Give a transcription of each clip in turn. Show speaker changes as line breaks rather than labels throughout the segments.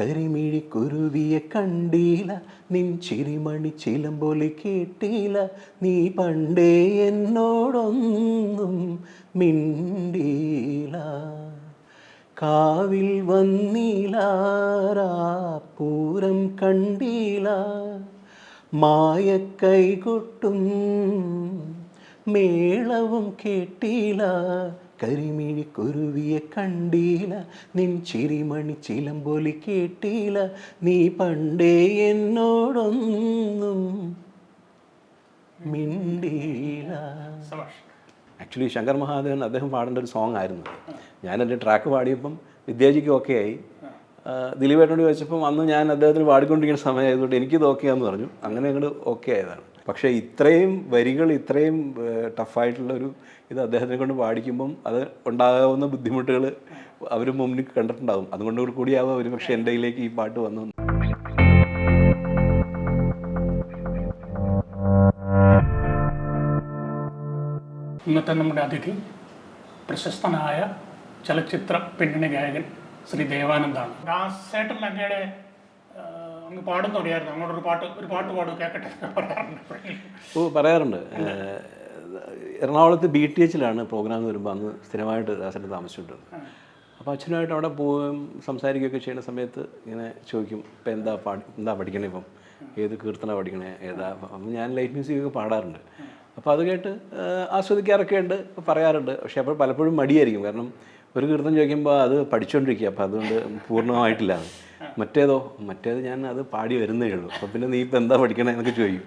കരിമിഴി കുരുവിയെ കണ്ടീല. നിൻ ചിരിമണി ചിലമ്പൊലി കേട്ടീല. നീ പണ്ടേ എന്നോടൊന്നും മിണ്ടീല. കാവിൽ വന്നീലാരാപ്പൂരം കണ്ടീല. മായക്കൈകൊട്ടും മേളവും കേട്ടീല. കരിമിഴി കുരുവിയെ കണ്ടീല. നിൻ ചിരിമണി ചിലമ്പൊലി കേട്ടീല. നീ പണ്ടേ എന്നോടൊന്നും മിണ്ടീല. ആക്ച്വലി ശങ്കർ മഹാദേവൻ അദ്ദേഹം പാടേണ്ട ഒരു സോങ് ആയിരുന്നു. ഞാൻ എന്റെ ട്രാക്ക് പാടിയപ്പം വിദ്യാജിക്ക് ഓക്കെ ആയി. ദിലീപേട്ടനോട് ചോദിച്ചപ്പം അന്ന് ഞാൻ അദ്ദേഹത്തിന് പാടിക്കൊണ്ടിരിക്കുന്ന സമയമായതുകൊണ്ട് എനിക്കിത് ഓക്കെ ആണെന്ന് പറഞ്ഞു. അങ്ങനെ അങ്ങോട്ട് ഓക്കെ ആയതാണ്. പക്ഷേ ഇത്രയും വരികൾ ഇത്രയും ടഫായിട്ടുള്ള ഒരു ഇത് അദ്ദേഹത്തിനെ കൊണ്ട് പാടിക്കുമ്പം അത് ഉണ്ടാകാവുന്ന ബുദ്ധിമുട്ടുകൾ അവർ മുന്നിൽ കണ്ടിട്ടുണ്ടാകും അതുകൊണ്ട് കൂടിയാവാം ഒരു പക്ഷേ എന്റെ കയ്യിലേക്ക് ഈ പാട്ട് വന്നു
ഇന്നത്തെ നമ്മുടെ അതിഥി പ്രശസ്തനായ ചലച്ചിത്ര പിന്നണി ഗായകൻ ശ്രീ ദേവാനന്ദാണ്. ദാസേട്ടൻ അങ്ങയുടെ അങ്ങ് പാടുന്ന അറിയായിരുന്നു അങ്ങോട്ടൊരു പാട്ട് ഒരു പാട്ട് പാടും കേൾക്കട്ടെ പറയാറുണ്ട്
ഓ പറയാറുണ്ട്. എറണാകുളത്ത് ബി ടി എച്ചിലാണ് പ്രോഗ്രാം വരുമ്പോൾ അന്ന് സ്ഥിരമായിട്ട് ദാസന്റെ താമസിച്ചിട്ടുണ്ട് അപ്പോൾ അച്ഛനുമായിട്ട് അവിടെ പോവുകയും സംസാരിക്കുകയൊക്കെ ചെയ്യുന്ന സമയത്ത് ഇങ്ങനെ ചോദിക്കും ഇപ്പം എന്താ പാടി എന്താ പഠിക്കണേ ഇപ്പം? ഏത് കീർത്തന പഠിക്കണേ? ഏതാ? അപ്പം ഞാൻ ലൈറ്റ് മ്യൂസിക് ഒക്കെ പാടാറുണ്ട്. അപ്പോൾ അത് കേട്ട് ആസ്വദിക്കാറൊക്കെ ഉണ്ട് പറയാറുണ്ട്. പക്ഷേ അപ്പോൾ പലപ്പോഴും മടിയായിരിക്കും. കാരണം ഒരു കീർത്തനം ചോദിക്കുമ്പോൾ അത് പഠിച്ചുകൊണ്ടിരിക്കുക അപ്പോൾ അതുകൊണ്ട് പൂർണമായിട്ടില്ല. അത് മറ്റേതോ മറ്റേത് ഞാൻ അത് പാടി വരുന്നേ ഉള്ളൂ. അപ്പം പിന്നെ നീ ഇപ്പം എന്താ പഠിക്കണേ എന്നൊക്കെ ചോദിക്കും.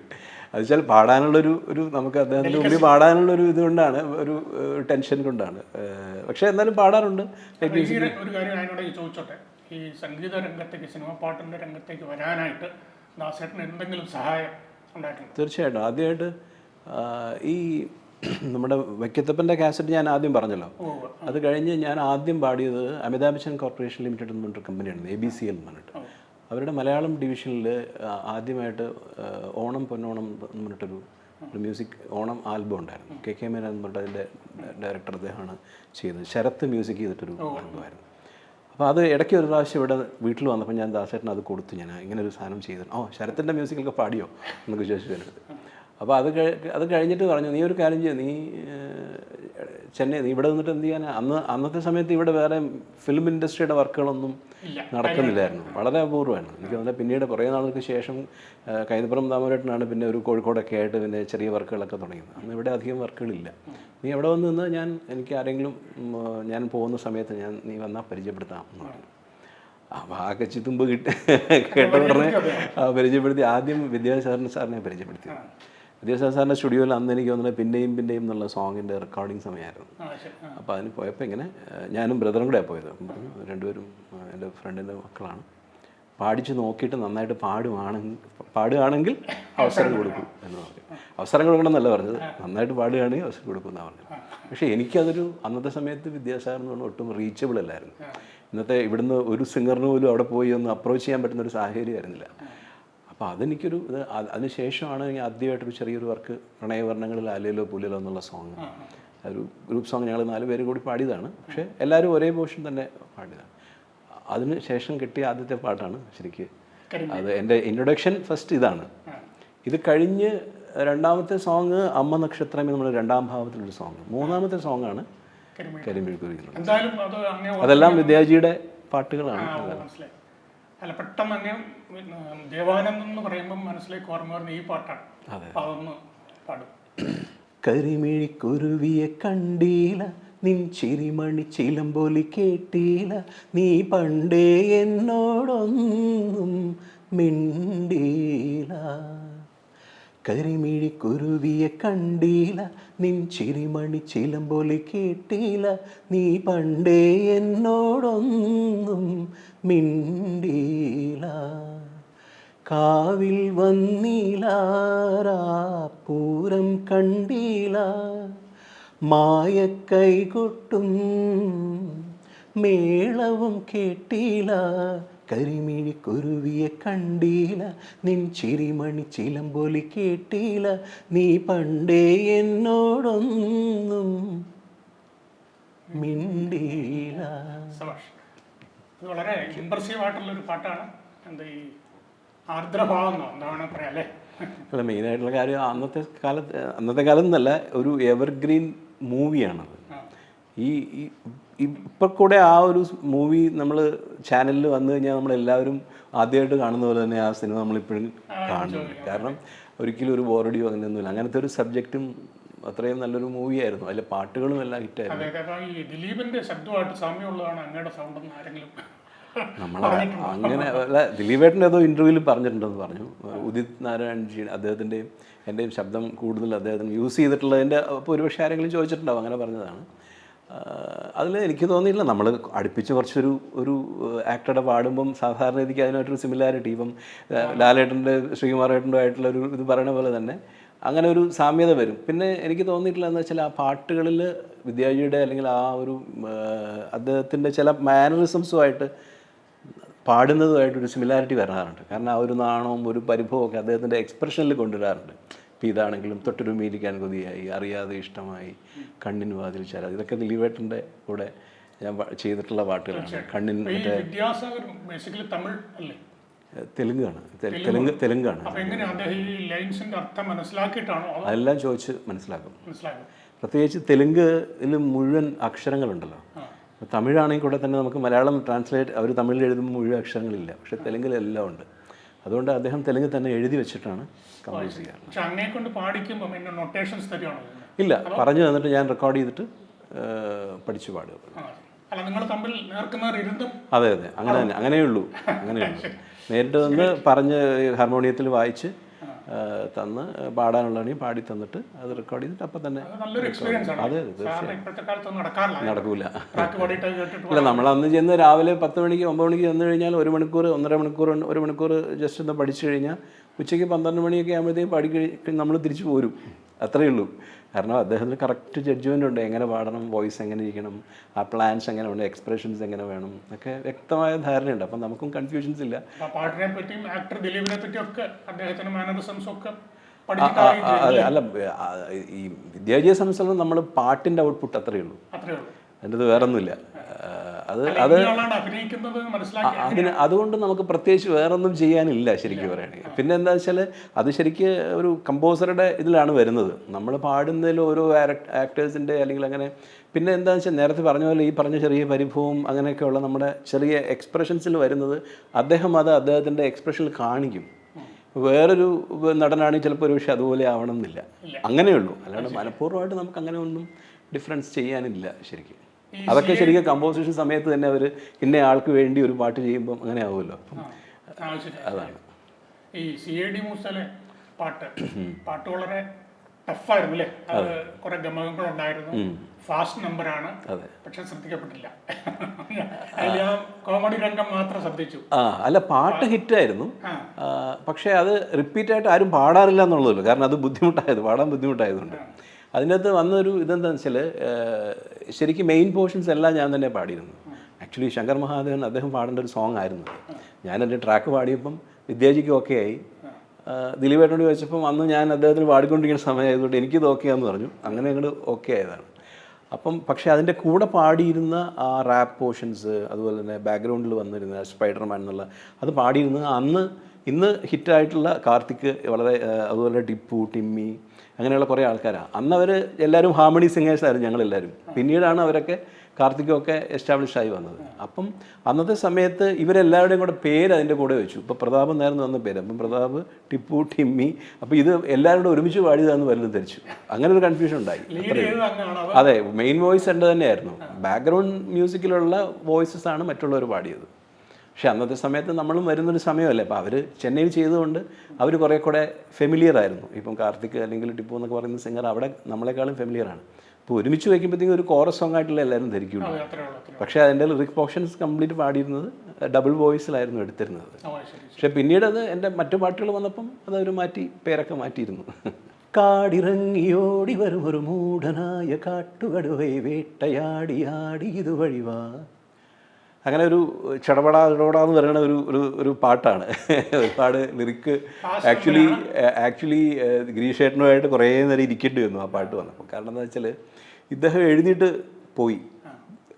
അത് വെച്ചാൽ പാടാനുള്ളൊരു ഒരു നമുക്ക് അദ്ദേഹത്തിന്റെ മുമ്പിൽ പാടാനുള്ളൊരു ഇത് കൊണ്ടാണ് ഒരു ടെൻഷൻ കൊണ്ടാണ്. പക്ഷേ എന്നാലും പാടാറുണ്ട്.
ഒരു കാര്യം അതിനോട് ചോദിച്ചോട്ടെ. ഈ സംഗീത രംഗത്തേക്ക് സിനിമ പാട്ടിന്റെ രംഗത്തേക്ക് വരാനായിട്ട് ദാസേട്ടന് എന്തെങ്കിലും സഹായം ഉണ്ടായിട്ടുണ്ട്?
തീർച്ചയായിട്ടും. ആദ്യമായിട്ട് ഈ നമ്മുടെ വൈക്കത്തപ്പന്റെ കാസറ്റ് ഞാൻ ആദ്യം പറഞ്ഞല്ലോ. അത് കഴിഞ്ഞ് ഞാൻ ആദ്യം പാടിയത് അമിതാഭ് ബച്ചൻ കോർപ്പറേഷൻ ലിമിറ്റഡ് എന്ന് പറഞ്ഞിട്ട് കമ്പനിയാണ് എ ബി സി എൽ എന്ന് പറഞ്ഞിട്ട്. അവരുടെ മലയാളം ഡിവിഷനിൽ ആദ്യമായിട്ട് ഓണം പൊന്നോണം എന്ന് പറഞ്ഞിട്ടൊരു ഒരു മ്യൂസിക് ഓണം ആൽബം ഉണ്ടായിരുന്നു. കെ കെ മേനൻ എന്ന് പറഞ്ഞിട്ട് അതിന്റെ ഡയറക്ടർ അദ്ദേഹമാണ് ചെയ്തത്. ശരത്ത് മ്യൂസിക് ചെയ്തിട്ടൊരു ആൽബമായിരുന്നു. അപ്പോൾ അത് ഇടയ്ക്ക് ഒരു പ്രാവശ്യം ഇവിടെ വീട്ടിൽ വന്നപ്പോൾ ഞാൻ ദാസേട്ടൻ അത് കൊടുത്തു. ഞാൻ ഇങ്ങനെ ഒരു സാധനം ചെയ്തു ഓ ശരത്തിന്റെ മ്യൂസിക്കൊക്കെ പാടിയോ? എന്നൊക്കെ ചോദിച്ചു അടുത്ത് അപ്പോൾ അത് അത് കഴിഞ്ഞിട്ട് പറഞ്ഞു നീ ഒരു കാര്യം ചെയ്യും നീ ചെന്നൈ നീ ഇവിടെ നിന്നിട്ട് എന്ത് ചെയ്യാനാ? അന്ന് അന്നത്തെ സമയത്ത് ഇവിടെ വേറെ ഫിലിം ഇൻഡസ്ട്രിയുടെ വർക്കുകളൊന്നും നടക്കുന്നില്ലായിരുന്നു. വളരെ അപൂർവമാണ് എനിക്ക് തോന്നുന്നത് പിന്നീട് കുറേ നാളുകൾക്ക് ശേഷം കൈതപ്പുറം താമരേട്ടനാണ് പിന്നെ ഒരു കോഴിക്കോടൊക്കെ ആയിട്ട് പിന്നെ ചെറിയ വർക്കുകളൊക്കെ തുടങ്ങിയത്. അന്ന് ഇവിടെ അധികം വർക്കുകളില്ല. നീ എവിടെ വന്ന് നിന്ന് ഞാൻ എനിക്ക് ആരെങ്കിലും ഞാൻ പോകുന്ന സമയത്ത് ഞാൻ നീ വന്നാൽ പരിചയപ്പെടുത്താം എന്ന് പറഞ്ഞു. അപ്പോൾ ആ കച്ചിത്തുമ്പ് കിട്ടി കേട്ട ഉടനെ പരിചയപ്പെടുത്തി. ആദ്യം വിദ്യാസാറിന് സാറിനെ പരിചയപ്പെടുത്തി. വിദ്യാസാഗർ സാറിന്റെ സ്റ്റുഡിയോയിൽ അന്ന് എനിക്ക് തോന്നുന്നത് പിന്നെയും പിന്നെയും എന്നുള്ള സോങ്ങിന്റെ റെക്കോർഡിങ് സമയമായിരുന്നു. അപ്പോൾ അതിന് പോയപ്പോൾ ഇങ്ങനെ ഞാനും ബ്രദറും കൂടെ പോയത്. രണ്ടുപേരും എന്റെ ഫ്രണ്ടിന്റെ മക്കളാണ്. പാടിച്ച് നോക്കിയിട്ട് നന്നായിട്ട് പാടുവാണെങ്കിൽ പാടുകയാണെങ്കിൽ അവസരം കൊടുക്കും എന്ന് പറഞ്ഞു. അവസരം കൊടുക്കണമെന്നല്ല പറഞ്ഞത്. നന്നായിട്ട് പാടുകയാണെങ്കിൽ അവസരം കൊടുക്കും എന്നാണ് പറഞ്ഞത് പക്ഷേ എനിക്കതൊരു അന്നത്തെ സമയത്ത് വിദ്യാസാഗർ എന്ന് പറഞ്ഞാൽ ഒട്ടും റീച്ചബിൾ അല്ലായിരുന്നു. ഇന്നത്തെ ഇവിടുന്ന് ഒരു സിംഗറിന് പോലും അവിടെ പോയി ഒന്ന് അപ്രോച്ച് ചെയ്യാൻ പറ്റുന്ന ഒരു സാഹചര്യമായിരുന്നില്ല അപ്പോൾ അതെനിക്കൊരു ഇത് അതിനുശേഷമാണ് ഞാൻ ആദ്യമായിട്ടൊരു ചെറിയൊരു വർക്ക് പ്രണയവർണങ്ങളിൽ ആലയിലോ പുലിലോ എന്നുള്ള സോങ് ഒരു ഗ്രൂപ്പ് സോങ് ഞങ്ങൾ നാല് പേരും കൂടി പാടിയതാണ്. പക്ഷേ എല്ലാവരും ഒരേ പോർഷൻ തന്നെ പാടിയതാണ്. അതിന് ശേഷം കിട്ടിയ ആദ്യത്തെ പാട്ടാണ് ശരിക്ക് അത് എന്റെ ഇൻട്രൊഡക്ഷൻ ഫസ്റ്റ് ഇതാണ്. ഇത് കഴിഞ്ഞ് രണ്ടാമത്തെ സോങ് അമ്മ നക്ഷത്രം എന്ന് നമ്മുടെ രണ്ടാം ഭാവത്തിലൊരു സോങ് മൂന്നാമത്തെ സോങ്ങാണ്
എന്തായാലും അത്
അതെല്ലാം വിദ്യാജിയുടെ പാട്ടുകളാണ്.
അല്ല പെട്ടെന്ന് തന്നെ ദേവാനന്ദം എന്ന് പറയുമ്പോൾ മനസ്സിലേക്ക് ഓർമ്മ വരുന്ന ഈ പാട്ടാണ്. അപ്പൊ അതൊന്ന് പാടും.
കരിമിഴിക്കുരുവിയെ കണ്ടീല നിൻ ചിരിമണി ചിലമ്പൊലി കേട്ടീല നീ പണ്ടേ എന്നോടൊന്നും മിണ്ടീല. കരിമിഴിക്കുരുവിയെ കണ്ടീല നിൻ ചിരിമണി ചിലമ്പൊലി കേട്ടീല നീ പണ്ടേ എന്നോടൊന്നും മിണ്ടീല. കാവിൽ വന്നീലാരാപ്പൂരം കണ്ടീല മായക്കൈകൊട്ടും മേളവും കേട്ടീല കരിമിഴി കുരുവിയെ കണ്ടീല. നിൻ ചിരിമണി ചിലമ്പൊലി കേട്ടീല. നീ പണ്ടേ എന്നോടൊന്നും മിണ്ടീല.
ഇത് വളരെ ഇമ്പ്രസീവ് ആയിട്ടുള്ള ഒരു പാട്ടാണ്. എന്താ ഈ ആർദ്രഭാവം എന്താണ് പറയാ അല്ലേ?
അല്ല മെയിനായിട്ടുള്ള കാര്യം അന്നത്തെ കാലത്ത് അന്നത്തെ കാലം എന്നല്ല ഒരു എവർഗ്രീൻ മൂവിയാണത് ഈ ഈ- ഇപ്പം കൂടെ ആ ഒരു മൂവി നമ്മൾ ചാനലിൽ വന്നു കഴിഞ്ഞാൽ നമ്മളെല്ലാവരും ആദ്യമായിട്ട് കാണുന്ന പോലെ തന്നെ ആ സിനിമ നമ്മളിപ്പോഴും കാണുന്നുണ്ട് കാരണം ഒരിക്കലും ഒരു ബോറടിയോ അങ്ങനെയൊന്നുമില്ല. അങ്ങനത്തെ ഒരു സബ്ജക്റ്റും അത്രയും നല്ലൊരു മൂവിയായിരുന്നു അതിലെ പാട്ടുകളും എല്ലാം ഹിറ്റായിരുന്നു.
ദിലീപിന്റെ ശബ്ദമായിട്ട് സാമ്യമുള്ളതാണ് അങ്ങയുടെ സൗണ്ട് ആരെങ്കിലും
നമ്മൾ അങ്ങനെ അല്ല ദിലീപേട്ടന്റെ ഏതോ ഇന്റർവ്യൂവിൽ പറഞ്ഞിട്ടുണ്ടെന്ന് പറഞ്ഞു. ഉദിത് നാരായൺ ജി അദ്ദേഹത്തിന്റെയും എന്റെയും ശബ്ദം കൂടുതൽ അദ്ദേഹത്തിന് യൂസ് ചെയ്തിട്ടുള്ളതിന്റെ അപ്പോൾ ഒരുപക്ഷെ ആരെങ്കിലും ചോദിച്ചിട്ടുണ്ടാവും അങ്ങനെ പറഞ്ഞതാണ്. അതിൽ എനിക്ക് തോന്നിയില്ല നമ്മൾ അടുപ്പിച്ച് കുറച്ചൊരു ഒരു ആക്ടറുടെ പാടുമ്പം സാധാരണ രീതിക്ക് അതിനായിട്ടൊരു സിമിലാരിറ്റി ഇപ്പം ലാലേട്ടന്റെ ശ്രീകുമാറേട്ടന്റെ ആയിട്ടുള്ള ഒരു ഇത് പറയുന്ന പോലെ തന്നെ അങ്ങനെ ഒരു സാമ്യത വരും. പിന്നെ എനിക്ക് തോന്നിയിട്ടില്ല എന്ന് വെച്ചാൽ ആ പാട്ടുകളിൽ വിദ്യാജിയുടെ അല്ലെങ്കിൽ ആ ഒരു അദ്ദേഹത്തിന്റെ ചില മാനറിസംസുമായിട്ട് പാടുന്നതുമായിട്ടൊരു സിമിലാരിറ്റി വരാറുണ്ട്. കാരണം ആ ഒരു നാണവും ഒരു പരിഭവമൊക്കെ അദ്ദേഹത്തിന്റെ എക്സ്പ്രഷനിൽ കൊണ്ടുവരാറുണ്ട്. ഇതാണെങ്കിലും തൊട്ടൊരു മീലിക്കാൻ കൊതിയായി അറിയാതെ ഇഷ്ടമായി കണ്ണിന് വാതിൽ ചര ഇതൊക്കെ ദിലീപേട്ടന്റെ കൂടെ ഞാൻ ചെയ്തിട്ടുള്ള പാട്ടുകളാണ്. കണ്ണിൻ
വിദ്യാസാഗർ ബേസിക്കലി തമിഴ് അല്ലേ?
തെലുങ്കാണ്. തെലുങ്ക്. തെലുങ്കാണ്. അതെല്ലാം ചോദിച്ച് മനസ്സിലാക്കും. പ്രത്യേകിച്ച് തെലുങ്കിൽ മുഴുവൻ അക്ഷരങ്ങളുണ്ടല്ലോ. തമിഴാണെങ്കിൽ കൂടെ തന്നെ നമുക്ക് മലയാളം ട്രാൻസ്ലേറ്റ് അവർ തമിഴിൽ എഴുതുമ്പോൾ മുഴുവൻ അക്ഷരങ്ങളില്ല. പക്ഷേ തെലുങ്കിലെല്ലാം ഉണ്ട്. അതുകൊണ്ട് അദ്ദേഹം തെലുങ്ക് തന്നെ എഴുതി വെച്ചിട്ടാണ് കമ്പോസ് ചെയ്യാറ്. ഇല്ല പറഞ്ഞു തന്നിട്ട് ഞാൻ റെക്കോർഡ് ചെയ്തിട്ട് പഠിച്ചു പാടുക. അതെ അതെ. അങ്ങനെ തന്നെ അങ്ങനെയുള്ളൂ അങ്ങനെയുള്ളൂ നേരിട്ട് വന്ന് പറഞ്ഞ് ഹാർമോണിയത്തിൽ വായിച്ച് തന്ന് പാടാനുള്ളതാണെങ്കിൽ പാടി തന്നിട്ട് അത് റെക്കോർഡ് ചെയ്തിട്ട് അപ്പം തന്നെ
അതെ
നടക്കൂല.
ഇല്ല
അല്ല നമ്മൾ അന്ന് ചെന്ന് രാവിലെ പത്ത് മണിക്ക് ഒമ്പത് മണിക്ക് ചെന്ന് കഴിഞ്ഞാൽ ഒരു മണിക്കൂർ ഒന്നര മണിക്കൂർ. ഒരു മണിക്കൂർ ജസ്റ്റ് ഒന്ന് പഠിച്ചു കഴിഞ്ഞാൽ ഉച്ചയ്ക്ക് പന്ത്രണ്ട് മണിയൊക്കെ ആകുമ്പോഴത്തേക്കും പാടി നമ്മൾ തിരിച്ചു പോരും. അത്രയേ ഉള്ളൂ. കാരണം അദ്ദേഹത്തിന് കറക്റ്റ് ജഡ്ജ്മെന്റ് ഉണ്ട്. എങ്ങനെ പാടണം വോയിസ് എങ്ങനെ ഇരിക്കണം ആ പ്ലാൻസ് എങ്ങനെ ഉണ്ട് എക്സ്പ്രഷൻസ് എങ്ങനെ വേണം ഒക്കെ വ്യക്തമായ ധാരണയുണ്ട്. അപ്പം നമുക്കും കൺഫ്യൂഷൻസ് ഇല്ല.
ആ പാട്ടിനെ പറ്റിയും ആക്ടർ ദിലീപിനെ പറ്റിയും ഒക്കെ മാനറിസംസ് ഒക്കെ.
അതെ. അല്ല ഈ വിദ്യാഭ്യാസ നമ്മൾ പാട്ടിന്റെ ഔട്ട്പുട്ട് അത്രയേ ഉള്ളൂ.
അത്രേ ഉള്ളൂ.
അതിന്റെ അത് വേറൊന്നുമില്ല. അത്
മനസ്സിലാക്കി
അതിന് അതുകൊണ്ട് നമുക്ക് പ്രത്യേകിച്ച് വേറൊന്നും ചെയ്യാനില്ല ശരിക്കും പറയുകയാണെങ്കിൽ. പിന്നെ എന്താ വെച്ചാൽ അത് ശരിക്കും ഒരു കമ്പോസറുടെ ഇതിലാണ് വരുന്നത്. നമ്മൾ പാടുന്നതിൽ ഓരോ ആക്ടേഴ്സിന്റെ അല്ലെങ്കിൽ അങ്ങനെ പിന്നെ എന്താ വെച്ചാൽ നേരത്തെ പറഞ്ഞ പോലെ ഈ പറഞ്ഞ ചെറിയ പരിഭവം അങ്ങനെയൊക്കെയുള്ള നമ്മുടെ ചെറിയ എക്സ്പ്രഷൻസിൽ വരുന്നത് അദ്ദേഹം അത് അദ്ദേഹത്തിന്റെ എക്സ്പ്രഷനിൽ കാണിക്കും. വേറൊരു നടനാണെങ്കിൽ ചിലപ്പോൾ ഒരു പക്ഷേ അതുപോലെ ആവണം എന്നില്ല. അങ്ങനെയുള്ളൂ. അല്ലാണ്ട് മനഃപൂർവമായിട്ട് നമുക്ക് അങ്ങനെ ഒന്നും ഡിഫറൻസ് ചെയ്യാനില്ല ശരിക്കും. അതൊക്കെ ശരിക്കും കമ്പോസിഷൻ സമയത്ത് തന്നെ അവർ ഇന്ന ആൾക്ക് വേണ്ടി ഒരു പാട്ട് ചെയ്യുമ്പോൾ അങ്ങനെ ആവുമല്ലോ. അതാണ്.
ഈ സി എ ഡി മൂസലെ പാട്ട് പാട്ട് വളരെ ടഫായിരുന്നു അല്ലേ? അത് കുറെ ഗമകങ്ങളുണ്ടായിരുന്നു. ഫാസ്റ്റ് നമ്പർ
ആണ്.
പക്ഷെ ശ്രദ്ധിക്കപ്പെട്ടില്ല. കോമഡി രംഗം മാത്രം ശ്രദ്ധിച്ചു.
ആ അല്ല പാട്ട് ഹിറ്റായിരുന്നു.
ആയിരുന്നു
പക്ഷേ അത് റിപ്പീറ്റ് ആയിട്ട് ആരും പാടാറില്ല എന്നുള്ളതല്ലോ? കാരണം അത് ബുദ്ധിമുട്ടായത് പാടാൻ ബുദ്ധിമുട്ടായതുകൊണ്ട്. അതിനകത്ത് വന്നൊരു ഇതെന്താണെന്ന് വെച്ചാൽ ശരിക്കും മെയിൻ പോർഷൻസ് എല്ലാം ഞാൻ തന്നെ പാടിയിരുന്നു. ആക്ച്വലി ശങ്കർ മഹാദേവൻ അദ്ദേഹം പാടേണ്ട ഒരു സോങ് ആയിരുന്നു ഞാൻ ട്രാക്ക് പാടിയപ്പം വിദ്യാജിക്ക് ഓക്കെ ആയി. ദിലീപേട്ടനോട് ചോദിച്ചപ്പം അന്ന് ഞാൻ അദ്ദേഹത്തിന് പാടിക്കൊണ്ടിരിക്കുന്ന സമയമായതുകൊണ്ട് എനിക്കിത് ആന്ന് പറഞ്ഞു. അങ്ങനെ അങ്ങോട്ട് ഓക്കെ ആയതാണ്. അപ്പം പക്ഷേ അതിന്റെ കൂടെ പാടിയിരുന്ന ആ റാപ്പ് പോർഷൻസ് അതുപോലെ തന്നെ ബാക്ക്ഗ്രൗണ്ടിൽ വന്നിരുന്ന സ്പൈഡർമാൻ എന്നുള്ള അത് പാടിയിരുന്നത് അന്ന് ഇന്ന് ഹിറ്റായിട്ടുള്ള കാർത്തിക് വളരെ അതുപോലെ ഡിപ്പു ടിമ്മി അങ്ങനെയുള്ള കുറേ ആൾക്കാരാണ് അന്ന് അവർ എല്ലാവരും ഹാർമണി സിംഗേഴ്സ് ആയിരുന്നു ഞങ്ങളെല്ലാവരും പിന്നീടാണ് അവരൊക്കെ കാർത്തികൊക്കെ എസ്റ്റാബ്ലിഷ് ആയി വന്നത്. അപ്പം അന്നത്തെ സമയത്ത് ഇവരെല്ലാവരുടെയും കൂടെ പേര് അതിന്റെ കൂടെ വെച്ചു. ഇപ്പോൾ പ്രതാപ് നേരം വന്ന പേര്. അപ്പം പ്രതാപ് ടിപ്പു ടിമ്മി. അപ്പോൾ ഇത് എല്ലാവരും കൂടെ ഒരുമിച്ച് പാടിയതാന്ന് വല്ലതും ധരിച്ചു. അങ്ങനെ ഒരു കൺഫ്യൂഷൻ ഉണ്ടായി
അതെ?
മെയിൻ വോയിസ് എന്റെ തന്നെയായിരുന്നു. ബാക്ക്ഗ്രൗണ്ട് മ്യൂസിക്കിലുള്ള വോയിസസ് ആണ് മറ്റുള്ളവർ പാടിയത്. പക്ഷെ അന്നത്തെ സമയത്ത് നമ്മളും വരുന്നൊരു സമയമല്ലേ? അപ്പോൾ അവർ ചെന്നൈയിൽ ചെയ്തുകൊണ്ട് അവർ കുറേ കൂടെ ഫെമിലിയർ ആയിരുന്നു. ഇപ്പം കാർത്തിക് അല്ലെങ്കിൽ ടിപ്പു എന്നൊക്കെ പറയുന്ന സിംഗർ അവിടെ നമ്മളെക്കാളും ഫെമിലിയർ ആണ്. അപ്പോൾ ഒരുമിച്ച് വയ്ക്കുമ്പോഴത്തേക്കും ഒരു കോറസ് സോങ് ആയിട്ടുള്ള എല്ലാവരും ധരിക്കുള്ളൂ.
അത്രേ
പക്ഷേ അതിന്റെ റിക് പോർഷൻസ് കംപ്ലീറ്റ് പാടിയിരുന്നത് ഡബിൾ വോയിസിലായിരുന്നു എടുത്തിരുന്നത്. പക്ഷേ പിന്നീട് അത് എന്റെ മറ്റു പാട്ടുകൾ വന്നപ്പം അതവർ മാറ്റി പേരൊക്കെ മാറ്റിയിരുന്നു. കാടിറങ്ങിയോടി വരും ഒരു മൂടനായ കാട്ടുകടുവയെ വേട്ടയാടിയാടി ഇതുവഴി വാ. അങ്ങനെ ഒരു ചടപടാ എന്ന് പറയുന്ന ഒരു ഒരു ഒരു പാട്ടാണ്. ഒരുപാട് ലിറിക്ക് ആക്ച്വലി ആക്ച്വലി ഗിരീഷേട്ടനുമായിട്ട് കുറേ നേരം ഇരിക്കേണ്ടി വന്നു ആ പാട്ട് വന്നപ്പോൾ. കാരണം എന്താ വെച്ചാൽ ഇദ്ദേഹം എഴുതിയിട്ട് പോയി.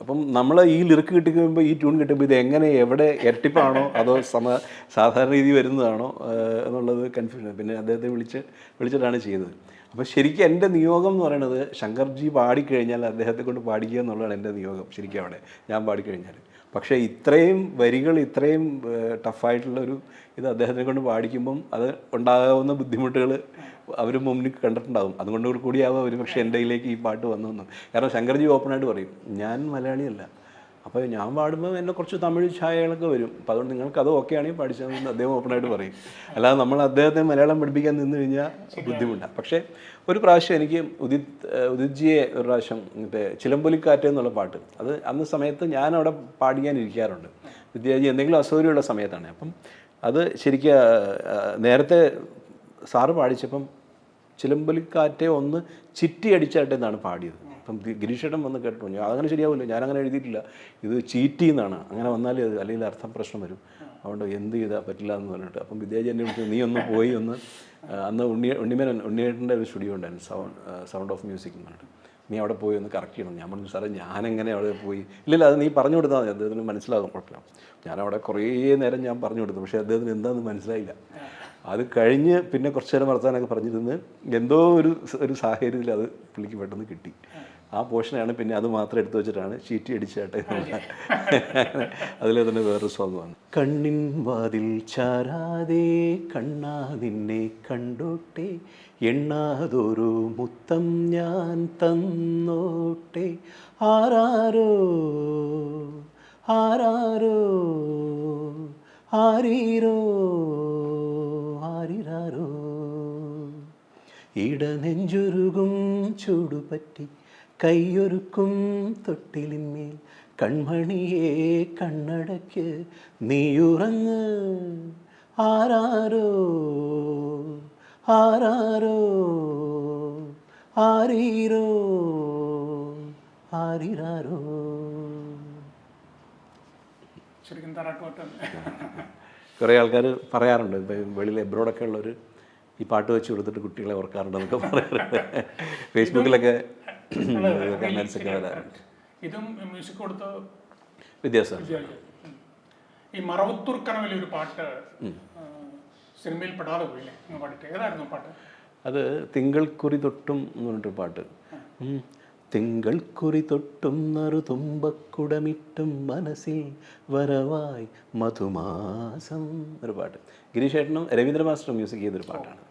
അപ്പം നമ്മൾ ഈ ലിറിക്ക് കിട്ടിക്കുമ്പോൾ ഈ ട്യൂൺ കിട്ടുമ്പോൾ ഇത് എങ്ങനെ എവിടെ ഇരട്ടിപ്പാണോ അതോ സമ സാധാരണ രീതി വരുന്നതാണോ എന്നുള്ളത് കൺഫ്യൂഷൻ പിന്നെ അദ്ദേഹത്തെ വിളിച്ച് വിളിച്ചിട്ടാണ് ചെയ്തത് അപ്പോൾ ശരിക്കും എന്റെ നിയോഗം എന്ന് പറയുന്നത് ശങ്കർജി പാടിക്കഴിഞ്ഞാൽ അദ്ദേഹത്തെ കൊണ്ട് പാടിക്കുക എന്നുള്ളതാണ് എന്റെ നിയോഗം ശരിക്കും അവിടെ. ഞാൻ പാടിക്കഴിഞ്ഞാൽ പക്ഷേ ഇത്രയും വരികൾ ഇത്രയും ടഫായിട്ടുള്ളൊരു ഇത് അദ്ദേഹത്തിനെ കൊണ്ട് പാടിക്കുമ്പം അത് ഉണ്ടാകാവുന്ന ബുദ്ധിമുട്ടുകൾ അവർ മുന്നിൽ കണ്ടിട്ടുണ്ടാകും. അതുകൊണ്ട് കൂടിയാവാം ഒരു പക്ഷേ എന്റെ ഈ പാട്ട് വന്നു കാരണം ശങ്കർജി ഓപ്പണായിട്ട് പറയും ഞാൻ മലയാളിയല്ല അപ്പോൾ ഞാൻ പാടുമ്പോൾ എന്നെ കുറച്ച് തമിഴ് ഛായകളൊക്കെ വരും. അപ്പോൾ അതുകൊണ്ട് നിങ്ങൾക്ക് അത് ഓക്കെ ആണെങ്കിൽ പഠിച്ചതെന്ന് അദ്ദേഹം ഓപ്പണായിട്ട് പറയും. അല്ലാതെ നമ്മൾ അദ്ദേഹത്തെ മലയാളം പഠിപ്പിക്കാൻ നിന്ന് കഴിഞ്ഞാൽ ബുദ്ധിമുട്ടാണ് പക്ഷേ ഒരു പ്രാവശ്യം എനിക്ക് ഉദിത് ഉദിത്ജിയെ ഒരു പ്രാവശ്യം മറ്റേ ചിലമ്പൊലിക്കാറ്റ് എന്നുള്ള പാട്ട്. അത് അന്ന് സമയത്ത് ഞാൻ അവിടെ പാടിക്കാനിരിക്കാറുണ്ട് വിദ്യാജി എന്തെങ്കിലും അസൗകര്യമുള്ള സമയത്താണ്. അപ്പം അത് ശരിക്കും നേരത്തെ സാറ് പാടിച്ചപ്പം ചിലമ്പൊലിക്കാറ്റെ ഒന്ന് ചിറ്റി അടിച്ചാട്ടെന്നാണ് പാടിയത്. അപ്പം ഗിരീഷേട്ടൻ വന്ന് കേട്ടോ. ഞാൻ അതങ്ങനെ ശരിയാവില്ല. ഞാൻ അങ്ങനെ എഴുതിയിട്ടില്ല. ഇത് ചീറ്റി എന്നാണ് അങ്ങനെ വന്നാലേ അത് അല്ലെങ്കിൽ അർത്ഥം പ്രശ്നം വരും. അതുകൊണ്ട് എന്ത് ചെയ്താൽ പറ്റില്ല എന്ന് പറഞ്ഞിട്ട്. അപ്പം വിദ്യാജി എന്നെ നീ ഒന്ന് പോയി ഒന്ന് അന്ന് ഉണ്ണി ഉണ്ണിമേനൻ ഉണ്ണിയേട്ടന്റെ ഒരു സ്റ്റുഡിയോ ഉണ്ടായിരുന്നു. സൗണ്ട് സൗണ്ട് ഓഫ് മ്യൂസിക് എന്ന് പറഞ്ഞിട്ട്. നീ അവിടെ പോയി ഒന്ന് കറക്റ്റ് ചെയ്യണം. ഞാൻ പറഞ്ഞു സാറേ ഞാനെങ്ങനെ അവിടെ പോയി? ഇല്ലില്ല അത് നീ പറഞ്ഞു കൊടുത്താൽ മതി. അദ്ദേഹത്തിന് മനസ്സിലാകും കുഴപ്പമില്ല. ഞാനവിടെ കുറേ നേരം ഞാൻ പറഞ്ഞു കൊടുത്തു. പക്ഷേ അദ്ദേഹത്തിന് എന്താണെന്ന് മനസ്സിലായില്ല. അത് കഴിഞ്ഞ് പിന്നെ കുറച്ച് നേരം വർത്താനൊക്കെ പറഞ്ഞിരുന്ന് എന്തോ ഒരു ഒരു സാഹചര്യത്തിൽ അത് പുള്ളിക്ക് പെട്ടെന്ന് കിട്ടി. ആ പോർഷനാണ് പിന്നെ അത് മാത്രം എടുത്തു വെച്ചിട്ടാണ് ചീറ്റി അടിച്ചാട്ടെ അതിൽ തന്നെ വേറൊരു സോങ് വന്നു കണ്ണിൻ വാതിൽ ചാരാതെ കണ്ണാ നിന്നെ കണ്ടോട്ടെ. എണ്ണാതൊരു മുത്തം ഞാൻ തന്നോട്ടെ. ആരാരോ ആരാരോ ആരീരോ ആരിരാരോ. ഇടനെഞ്ചുരുകും ചൂടുപറ്റി കൈയൊരുക്കും തൊട്ടിലിന്മേൽ. കൺമണിയെ കണ്ണടയ്ക്ക് നീയുറങ്ങ്. ആരാരോ ആരാരോ ആരീരോ ആരിരാരോ.
ശരിക്കും
കുറേ ആൾക്കാർ പറയാറുണ്ട് വെളിയിൽ എബ്രോഡൊക്കെ ഉള്ളവർ ഈ പാട്ട് വെച്ച് കൊടുത്തിട്ട് കുട്ടികളെ ഓർക്കാറുണ്ടെന്നൊക്കെ പറയാറുണ്ട്. ഫേസ്ബുക്കിലൊക്കെ വരാറുണ്ട്
ഇതും മ്യൂസിക് കൊടുത്ത
വിദ്യാസാർ
ഈ മറവത്തൂർ കനവിലെ ഒരു പാട്ട് സിനിമയിൽ പെടാതെ പോയില്ലേ? പാടിട്ട് ഏതായിരുന്നു പാട്ട്?
അത് തിങ്കൾ കുറി തൊട്ടും എന്ന് പറഞ്ഞിട്ടൊരു പാട്ട്. തിങ്കൾക്കുറി തിങ്കൾ കുറി തൊട്ടും നറു തുമ്പക്കുടമിട്ടും മനസ്സിൽ വരവായി മധുമാസം. ഒരു പാട്ട്. ഗിരീഷേട്ടനും രവീന്ദ്ര മാസ്റ്റർ മ്യൂസിക് ചെയ്തൊരു പാട്ടാണ്.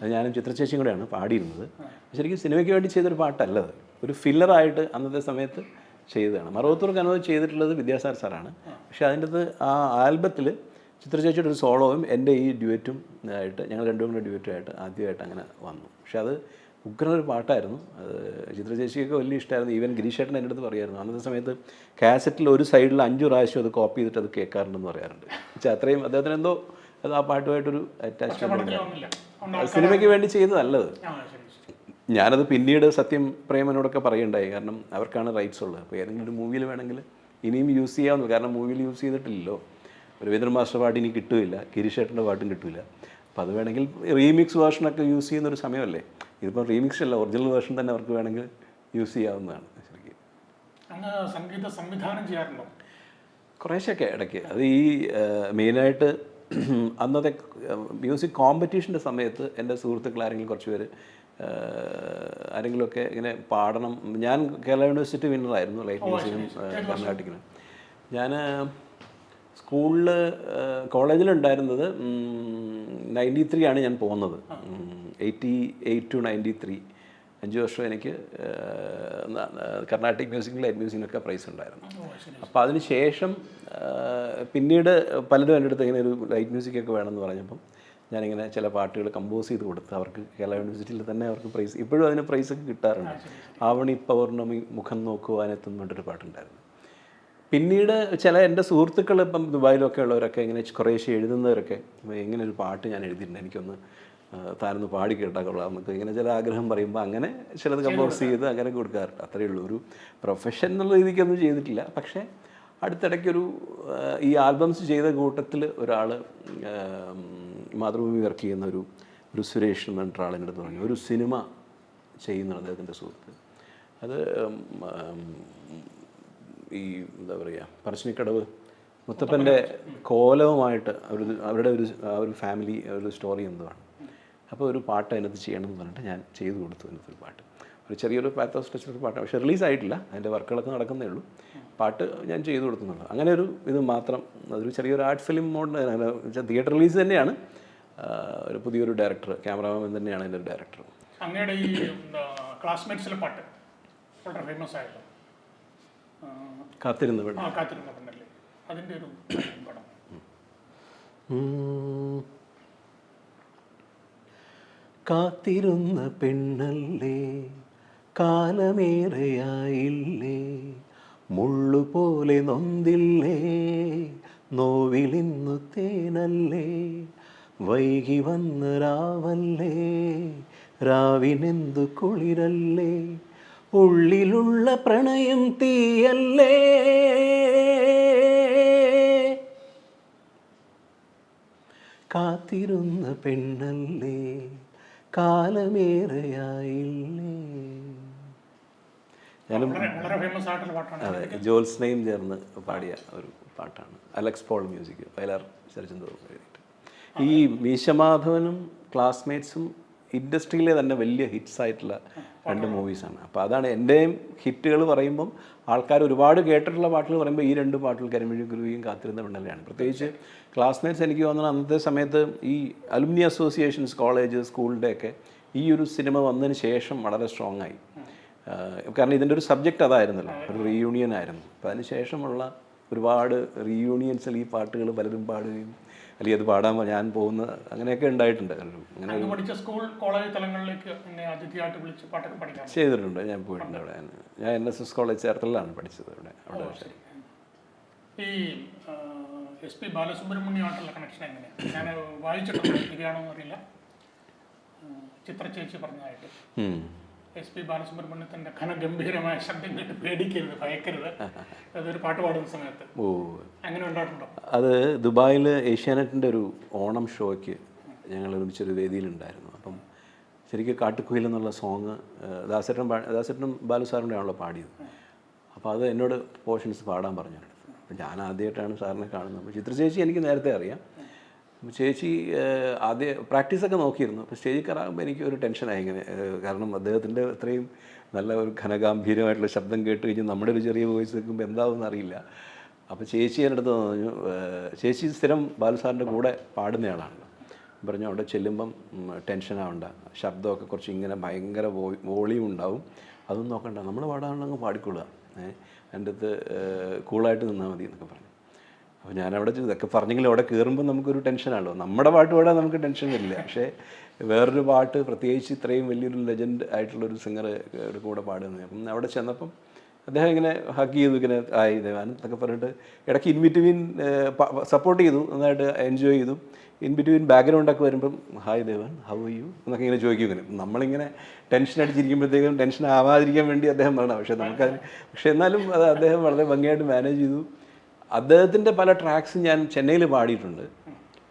അത് ഞാനും ചിത്രചേച്ചിയും കൂടെയാണ് പാടിയിരുന്നത്. ശരിക്കും സിനിമയ്ക്ക് വേണ്ടി ചെയ്തൊരു പാട്ടല്ല അത് ഒരു ഫില്ലറായിട്ട് അന്നത്തെ സമയത്ത് ചെയ്തതാണ്. മറുപത്തൂർക്ക് അനുവദിച്ച് ചെയ്തിട്ടുള്ളത് വിദ്യാസാർ സാറാണ്. പക്ഷേ അതിന്റെ അത് ആ ആൽബത്തിൽ ചിത്രചേച്ചിയുടെ ഒരു സോളോവും എന്റെ ഈ ഡ്യുവറ്റും ആയിട്ട് ഞങ്ങൾ രണ്ടും കൂടെ ഡ്യുവറ്റുമായിട്ട് ആദ്യമായിട്ട് അങ്ങനെ വന്നു. പക്ഷേ അത് ഉഗ്രനൊരു പാട്ടായിരുന്നു. അത് ചിത്രചേച്ചിയൊക്കെ വലിയ ഇഷ്ടമായിരുന്നു. ഈവൻ ഗിരീഷേട്ടൻ എന്റെ അടുത്ത് പറയായിരുന്നു. അന്നത്തെ സമയത്ത് കാസറ്റിൽ ഒരു സൈഡിൽ അഞ്ചു പ്രാവശ്യം അത് കോപ്പി ചെയ്തിട്ട് അത് കേൾക്കാറുണ്ടെന്ന് പറയാറുണ്ട്. പക്ഷേ അത്രയും അദ്ദേഹത്തിന് എന്തോ അത് ആ പാട്ടുമായിട്ടൊരു
അതുകൊണ്ട്
സിനിമയ്ക്ക് വേണ്ടി ചെയ്തതല്ലത് ഞാനത് പിന്നീട് സത്യം പ്രേമനോടൊക്കെ പറയുണ്ടായി കാരണം അവർക്കാണ് റൈറ്റ്സ് ഉള്ളത്. അപ്പോൾ ഏതെങ്കിലും ഒരു മൂവിയിൽ വേണമെങ്കിൽ ഇനിയും യൂസ് ചെയ്യാവുന്നു കാരണം മൂവിയിൽ യൂസ് ചെയ്തിട്ടില്ലല്ലോ. രവീന്ദ്ര മാസ്റ്റർ പാട്ട് ഇനി കിട്ടുമില്ല ഗിരീഷേട്ടന്റെ പാട്ടും കിട്ടില്ല. അപ്പോൾ അത് വേണമെങ്കിൽ റീമിക്സ് വേർഷനൊക്കെ യൂസ് ചെയ്യുന്ന ഒരു സമയമല്ലേ? ഇതിപ്പോൾ റീമിക്സ് അല്ല ഒറിജിനൽ വേർഷൻ തന്നെ അവർക്ക് വേണമെങ്കിൽ യൂസ് ചെയ്യാവുന്നതാണ് ശരിക്കും.
അങ്ങ് സംഗീത സംവിധാനം ചെയ്യാറുണ്ടോ?
കുറേശ്ശൊക്കെ ഇടയ്ക്ക്. അത് ഈ മെയിനായിട്ട് അന്നത്തെ മ്യൂസിക് കോമ്പറ്റീഷന്റെ സമയത്ത് എന്റെ സുഹൃത്തുക്കൾ ആരെങ്കിലും കുറച്ച് പേര് ആരെങ്കിലുമൊക്കെ ഇങ്ങനെ പാടണം. ഞാൻ കേരള യൂണിവേഴ്സിറ്റി വിന്നറായിരുന്നു ലൈറ്റ് മ്യൂസിക്കും കർണാട്ടിക്കിനും ഞാൻ സ്കൂളിൽ കോളേജിലുണ്ടായിരുന്നത് നയന്റി ത്രീ ആണ് ഞാൻ പോകുന്നത്. Eighty eight to ninety three അഞ്ച് വർഷം എനിക്ക് കർണാട്ടിക് മ്യൂസിക്കിൽ ലൈറ്റ് മ്യൂസിക്കിനൊക്കെ പ്രൈസ് ഉണ്ടായിരുന്നു. അപ്പോൾ അതിന് ശേഷം പിന്നീട് പലരും എന്റെ അടുത്ത് ഇങ്ങനെ ഒരു ലൈറ്റ് മ്യൂസിക്കൊക്കെ വേണമെന്ന് പറഞ്ഞപ്പം ഞാനിങ്ങനെ ചില പാട്ടുകൾ കമ്പോസ് ചെയ്ത് കൊടുത്ത് അവർക്ക് കേരള യൂണിവേഴ്സിറ്റിയിൽ തന്നെ അവർക്ക് പ്രൈസ് ഇപ്പോഴും അതിന് പ്രൈസൊക്കെ കിട്ടാറുണ്ട്. ആവണി പൗർണമി മുഖം നോക്കുവാനെത്തുന്നുണ്ടൊരു പാട്ടുണ്ടായിരുന്നു. പിന്നീട് ചില എന്റെ സുഹൃത്തുക്കൾ ഇപ്പം ദുബായിലൊക്കെ ഉള്ളവരൊക്കെ ഇങ്ങനെ കുറേശ്ശെ എഴുതുന്നവരൊക്കെ ഇങ്ങനെ ഒരു പാട്ട് ഞാൻ എഴുതിയിട്ടുണ്ട്. എനിക്കൊന്ന് താനൊന്ന് പാടി കേട്ടാൽ കൊള്ളാം നമുക്ക് ഇങ്ങനെ ചില ആഗ്രഹം പറയുമ്പോൾ അങ്ങനെ ചിലത് കമ്പോസ് ചെയ്ത് അങ്ങനെ കൊടുക്കാറുണ്ട്. അത്രയേ ഉള്ളൂ. ഒരു പ്രൊഫഷൻ എന്നുള്ള രീതിക്കൊന്നും ചെയ്തിട്ടില്ല. പക്ഷേ അടുത്തിടയ്ക്കൊരു ഈ ആൽബംസ് ചെയ്ത കൂട്ടത്തിൽ ഒരാൾ മാതൃഭൂമി വർക്ക് ചെയ്യുന്ന ഒരു ഒരു സുരേഷ് എന്ന് പറഞ്ഞിട്ട് ആളിന്റെ അടുത്ത് പറഞ്ഞു. ഒരു സിനിമ ചെയ്യുന്ന അദ്ദേഹത്തിന്റെ സുഹൃത്ത്. അത് ഈ എന്താ പറയുക പറശ്ശിനിക്കടവ് മുത്തപ്പന്റെ കോലവുമായിട്ട് അവർ അവരുടെ ഒരു ആ ഒരു ഫാമിലി ഒരു സ്റ്റോറി എന്തുവാണ് അപ്പോൾ ഒരു പാട്ട് അതിനകത്ത് ചെയ്യണം എന്ന് പറഞ്ഞിട്ട് ഞാൻ ചെയ്തു കൊടുത്തു അതിനകത്ത് ഒരു പാട്ട്. ഒരു ചെറിയൊരു പാത്ത് സ്ട്രെച്ചർ പാട്ട് പക്ഷേ റിലീസായിട്ടില്ല അതിന്റെ വർക്കുകളൊക്കെ നടക്കുന്നേ ഉള്ളൂ. പാട്ട് ഞാൻ ചെയ്തു കൊടുക്കുന്നുള്ളൂ അങ്ങനെ ഒരു ഇത് മാത്രം അതൊരു ചെറിയൊരു art film mode theatre release തന്നെയാണ്. ഒരു പുതിയൊരു ഡയറക്ടർ ക്യാമറാമാൻ തന്നെയാണ് അതിന്റെ ഒരു ഡയറക്ടർ
അങ്ങയുടെ ഈ ക്ലാസ്മേറ്റ്സിലെ പാട്ട് വളരെ ഫേമസ് ആയല്ലോ. ആ,
കാത്തിരുന്ന പെണ്ണ്.
കാത്തിരുന്ന പെണ്ണല്ലേ? അതിന്റെ ഒരു പടം.
കാത്തിരുന്ന പെണ്ണല്ലേ? കാലമേറെയായില്ലേ? മുള്ളുപോലെ നൊന്തില്ലേ? നോവിലിന്നു തേനല്ലേ? വൈകി വന്ന രാവല്ലേ? രാവിനെന്തു കുളിരല്ലേ? ഉള്ളിലുള്ള പ്രണയം തീയല്ലേ? കാത്തിരുന്ന പെണ്ണല്ലേ? കാലമേറെയായില്ലേ. ഞാനും അതെ ജോത്സ്നയും ചേർന്ന് പാടിയ ഒരു പാട്ടാണ്. അലക്സ് പോൾ മ്യൂസിക് വയലാർ ശരചന്ദ്ര എഴുതിയിട്ട്. ഈ മീശമാധവനും ക്ലാസ്മേറ്റ്സും ഇൻഡസ്ട്രിയിലെ തന്നെ വലിയ ഹിറ്റ്സ് ആയിട്ടുള്ള രണ്ട് മൂവീസാണ് അപ്പോൾ അതാണ് എന്റെയും ഹിറ്റുകൾ പറയുമ്പം ആൾക്കാർ ഒരുപാട് കേട്ടിട്ടുള്ള പാട്ടുകൾ പറയുമ്പോൾ ഈ രണ്ട് പാട്ടുകൾ കരിമിഴി ഗുരുവിയും കാത്തിരുന്ന പെണ്ണല്ലാണ്. പ്രത്യേകിച്ച് ക്ലാസ്മേറ്റ്സ് എനിക്ക് തോന്നുന്നത് അന്നത്തെ സമയത്ത് ഈ അലുമിനി അസോസിയേഷൻസ് കോളേജ് സ്കൂളിന്റെ ഒക്കെ ഈ ഒരു സിനിമ വന്നതിന് ശേഷം വളരെ സ്ട്രോങ് ആയി. കാരണം ഇതിന്റെ ഒരു സബ്ജക്റ്റ് അതായിരുന്നല്ലോ. ഒരു റീയൂണിയൻ ആയിരുന്നു. അപ്പോൾ അതിന് ശേഷമുള്ള ഒരുപാട് റീയൂണിയൻസിൽ ഈ പാട്ടുകൾ പലരും പാടുകയും അല്ലെങ്കിൽ അത് പാടാൻ ഞാൻ പോകുന്ന അങ്ങനെയൊക്കെ ഉണ്ടായിട്ടുണ്ട്. അങ്ങനെ
പഠിച്ച സ്കൂൾ കോളേജ് തലങ്ങളിലേക്ക് അതിഥിയായിട്ട് വിളിച്ച് പാട്ടൊക്കെ പഠിക്കാൻ
ചെയ്തിട്ടുണ്ട്. ഞാൻ പോയിട്ടുണ്ട് അവിടെ. ഞാൻ എൻ എസ് എസ് കോളേജ് ചേർത്തലാണ് പഠിച്ചത് അവിടെ. അവിടെ
ഈ എസ് പി ബാലസുബ്രഹ്മണ്യമായിട്ടുള്ള കണക്ഷൻ എങ്ങനെയാണ് ഞാൻ വായിച്ചിട്ടുണ്ട്. ശരിയാണോ എന്നറിയില്ല ചിത്ര ചേച്ചി പറഞ്ഞതായിട്ട്. എസ് പി ബാലസുബ്രഹ്മണ്യത്തിന്റെ ഘനഗംഭീരമായ ശബ്ദം കേട്ട് പേടിക്കരുത് ഭയക്കരുത്. അതൊരു പാട്ട് പാടുന്ന സമയത്ത്.
ഓ.
അങ്ങനെ ഉണ്ടായിട്ടുണ്ടോ?
അത് ദുബായിൽ ഏഷ്യാനെറ്റിന്റെ ഒരു ഓണം ഷോയ്ക്ക് ഞങ്ങൾ ഒരുമിച്ചൊരു വേദിയിലുണ്ടായിരുന്നു. അപ്പം ശരിക്കും കാട്ടുക്കുയിൽ എന്നുള്ള സോങ് ദാസേട്ടൻ ദാസേട്ടനും ബാലു സാറിന്റെ ആണല്ലോ പാടിയത്. അപ്പോൾ അത് എന്നോട് പോർഷൻസ് പാടാൻ പറഞ്ഞു. ഞാൻ ആദ്യമായിട്ടാണ് സാറിനെ കാണുന്നത്. അപ്പോൾ ചിത്ര എനിക്ക് നേരത്തെ അറിയാം. ചേച്ചി ആദ്യം പ്രാക്ടീസൊക്കെ നോക്കിയിരുന്നു. അപ്പോൾ സ്റ്റേജിൽ കയറാകുമ്പോൾ എനിക്ക് ഒരു ടെൻഷനായി ഇങ്ങനെ കാരണം അദ്ദേഹത്തിന്റെ അത്രയും നല്ല ഒരു ഘനഗാംഭീര്യമായിട്ടുള്ള ശബ്ദം കേട്ട് കഴിഞ്ഞ് നമ്മുടെ ഒരു ചെറിയ വോയിസ് വെക്കുമ്പോൾ എന്താവുമെന്ന് അറിയില്ല. അപ്പോൾ ചേച്ചി എന്റെ അടുത്ത് പറഞ്ഞു ചേച്ചി സ്ഥിരം ബാലുസാറിന്റെ കൂടെ പാടുന്നയാളാണ് പറഞ്ഞു അവിടെ ചെല്ലുമ്പം ടെൻഷനാവണ്ട ശബ്ദമൊക്കെ കുറച്ച് ഇങ്ങനെ ഭയങ്കര വോളിയം ഉണ്ടാവും. അതൊന്നും നോക്കണ്ട. നമ്മൾ പാടാനുള്ളങ്ങ് പാടിക്കൊള്ളുക. ഏഹ് എന്റെ അടുത്ത് കൂളായിട്ട് നിന്നാൽ മതി എന്നൊക്കെ പറഞ്ഞു. അപ്പോൾ ഞാനവിടെ ഇതൊക്കെ പറഞ്ഞെങ്കിൽ അവിടെ കയറുമ്പോൾ നമുക്കൊരു ടെൻഷനാണല്ലോ നമ്മുടെ പാട്ട് പാടാൻ നമുക്ക് ടെൻഷൻ വരില്ല. പക്ഷേ വേറൊരു പാട്ട് പ്രത്യേകിച്ച് ഇത്രയും വലിയൊരു ലെജൻഡ് ആയിട്ടുള്ളൊരു സിംഗർ കൂടെ പാടുന്നത്. അപ്പം അവിടെ ചെന്നപ്പം അദ്ദേഹം ഇങ്ങനെ ഹഗ് ചെയ്തു ഇങ്ങനെ ആയി ദേവാനന്ദ് എന്നൊക്കെ പറഞ്ഞിട്ട് ഇടയ്ക്ക് ഇൻ ബിറ്റ്വീൻ സപ്പോർട്ട് ചെയ്തു നന്നായിട്ട് എൻജോയ് ചെയ്തു. ഇൻ ബിറ്റ്വീൻ ബാക്ക്ഗ്രൗണ്ടൊക്കെ വരുമ്പം ഹായ് ദേവൻ ഹൗ യു എന്നൊക്കെ ഇങ്ങനെ ചോദിക്കും ഇങ്ങനെ. നമ്മളിങ്ങനെ ടെൻഷൻ അടിച്ചിരിക്കുമ്പോഴത്തേക്കും ടെൻഷൻ ആവാതിരിക്കാൻ വേണ്ടി അദ്ദേഹം പറഞ്ഞു. പക്ഷേ നമുക്കതിന് പക്ഷേ എന്നാലും അത് അദ്ദേഹം വളരെ ഭംഗിയായിട്ട് മാനേജ് ചെയ്തു. അദ്ദേഹത്തിന്റെ പല ട്രാക്സ് ഞാൻ ചെന്നൈയിൽ പാടിയിട്ടുണ്ട്.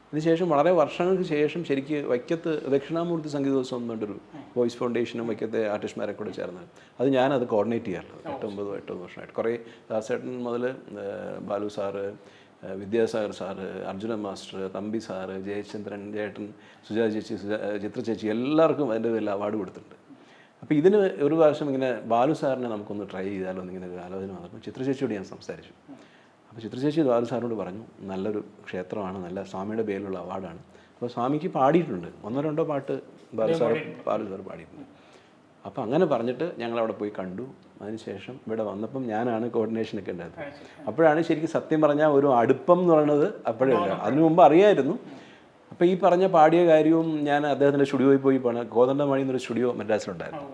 അതിനുശേഷം വളരെ വർഷങ്ങൾക്ക് ശേഷം ശരിക്ക് വൈക്കത്ത് ദക്ഷിണാമൂർത്തി സംഗീതോത്സവം കൊണ്ടൊരു വോയിസ് ഫൗണ്ടേഷനും വൈക്കത്തെ ആർട്ടിസ്റ്റ്മാരെ കൂടെ ചേർന്ന് അത് ഞാനത് കോർഡിനേറ്റ് ചെയ്യാറുള്ളത് എട്ടൊമ്പതോ എട്ടോ വർഷമായിട്ട്. കുറേ ദാസേട്ടൻ മുതൽ Balu sir Vidyasagar sir Arjuna master Thampi sir Jayachandran ജയേട്ടൻ Suja ചേച്ചി സുജാ ചിത്ര ചേച്ചി എല്ലാവർക്കും അതിന്റെ പേരിൽ അവാർഡ് കൊടുത്തിട്ടുണ്ട്. അപ്പോൾ ഇതിന് ഒരു പ്രാവശ്യം ഇങ്ങനെ ബാലു സാറിനെ നമുക്കൊന്ന് ട്രൈ ചെയ്താലോ എന്നിങ്ങനെ ഒരു ആലോചന വന്നപ്പോൾ ചിത്ര ചേച്ചിയോട് ഞാൻ സംസാരിച്ചു. അപ്പോൾ ചിത്രശേഷി ദ്വാര സാറിനോട് പറഞ്ഞു നല്ലൊരു ക്ഷേത്രമാണ് നല്ല സ്വാമിയുടെ പേരിലുള്ള അവാർഡാണ്. അപ്പോൾ സ്വാമിക്ക് പാടിയിട്ടുണ്ട്. ഒന്നോ രണ്ടോ പാട്ട് ബാലു സാർ ബാലു സാർ പാടിയിട്ടുണ്ട്. അപ്പോൾ അങ്ങനെ പറഞ്ഞിട്ട് ഞങ്ങൾ അവിടെ പോയി കണ്ടു. അതിനുശേഷം ഇവിടെ വന്നപ്പം ഞാനാണ് കോർഡിനേഷനൊക്കെ ഉണ്ടായിരുന്നത്. അപ്പോഴാണ് ശരിക്കും സത്യം പറഞ്ഞാൽ ഒരു അടുപ്പം എന്ന് പറയുന്നത് അപ്പോഴേ അതിനു മുമ്പ് അറിയായിരുന്നു. അപ്പോൾ ഈ പറഞ്ഞ പാടിയ കാര്യവും ഞാൻ അദ്ദേഹത്തിൻ്റെ സ്റ്റുഡിയോയിൽ പോയി പോണ കോതണ്ടമണി എന്നൊരു സ്റ്റുഡിയോ മദ്രാസിലുണ്ടായിരുന്നു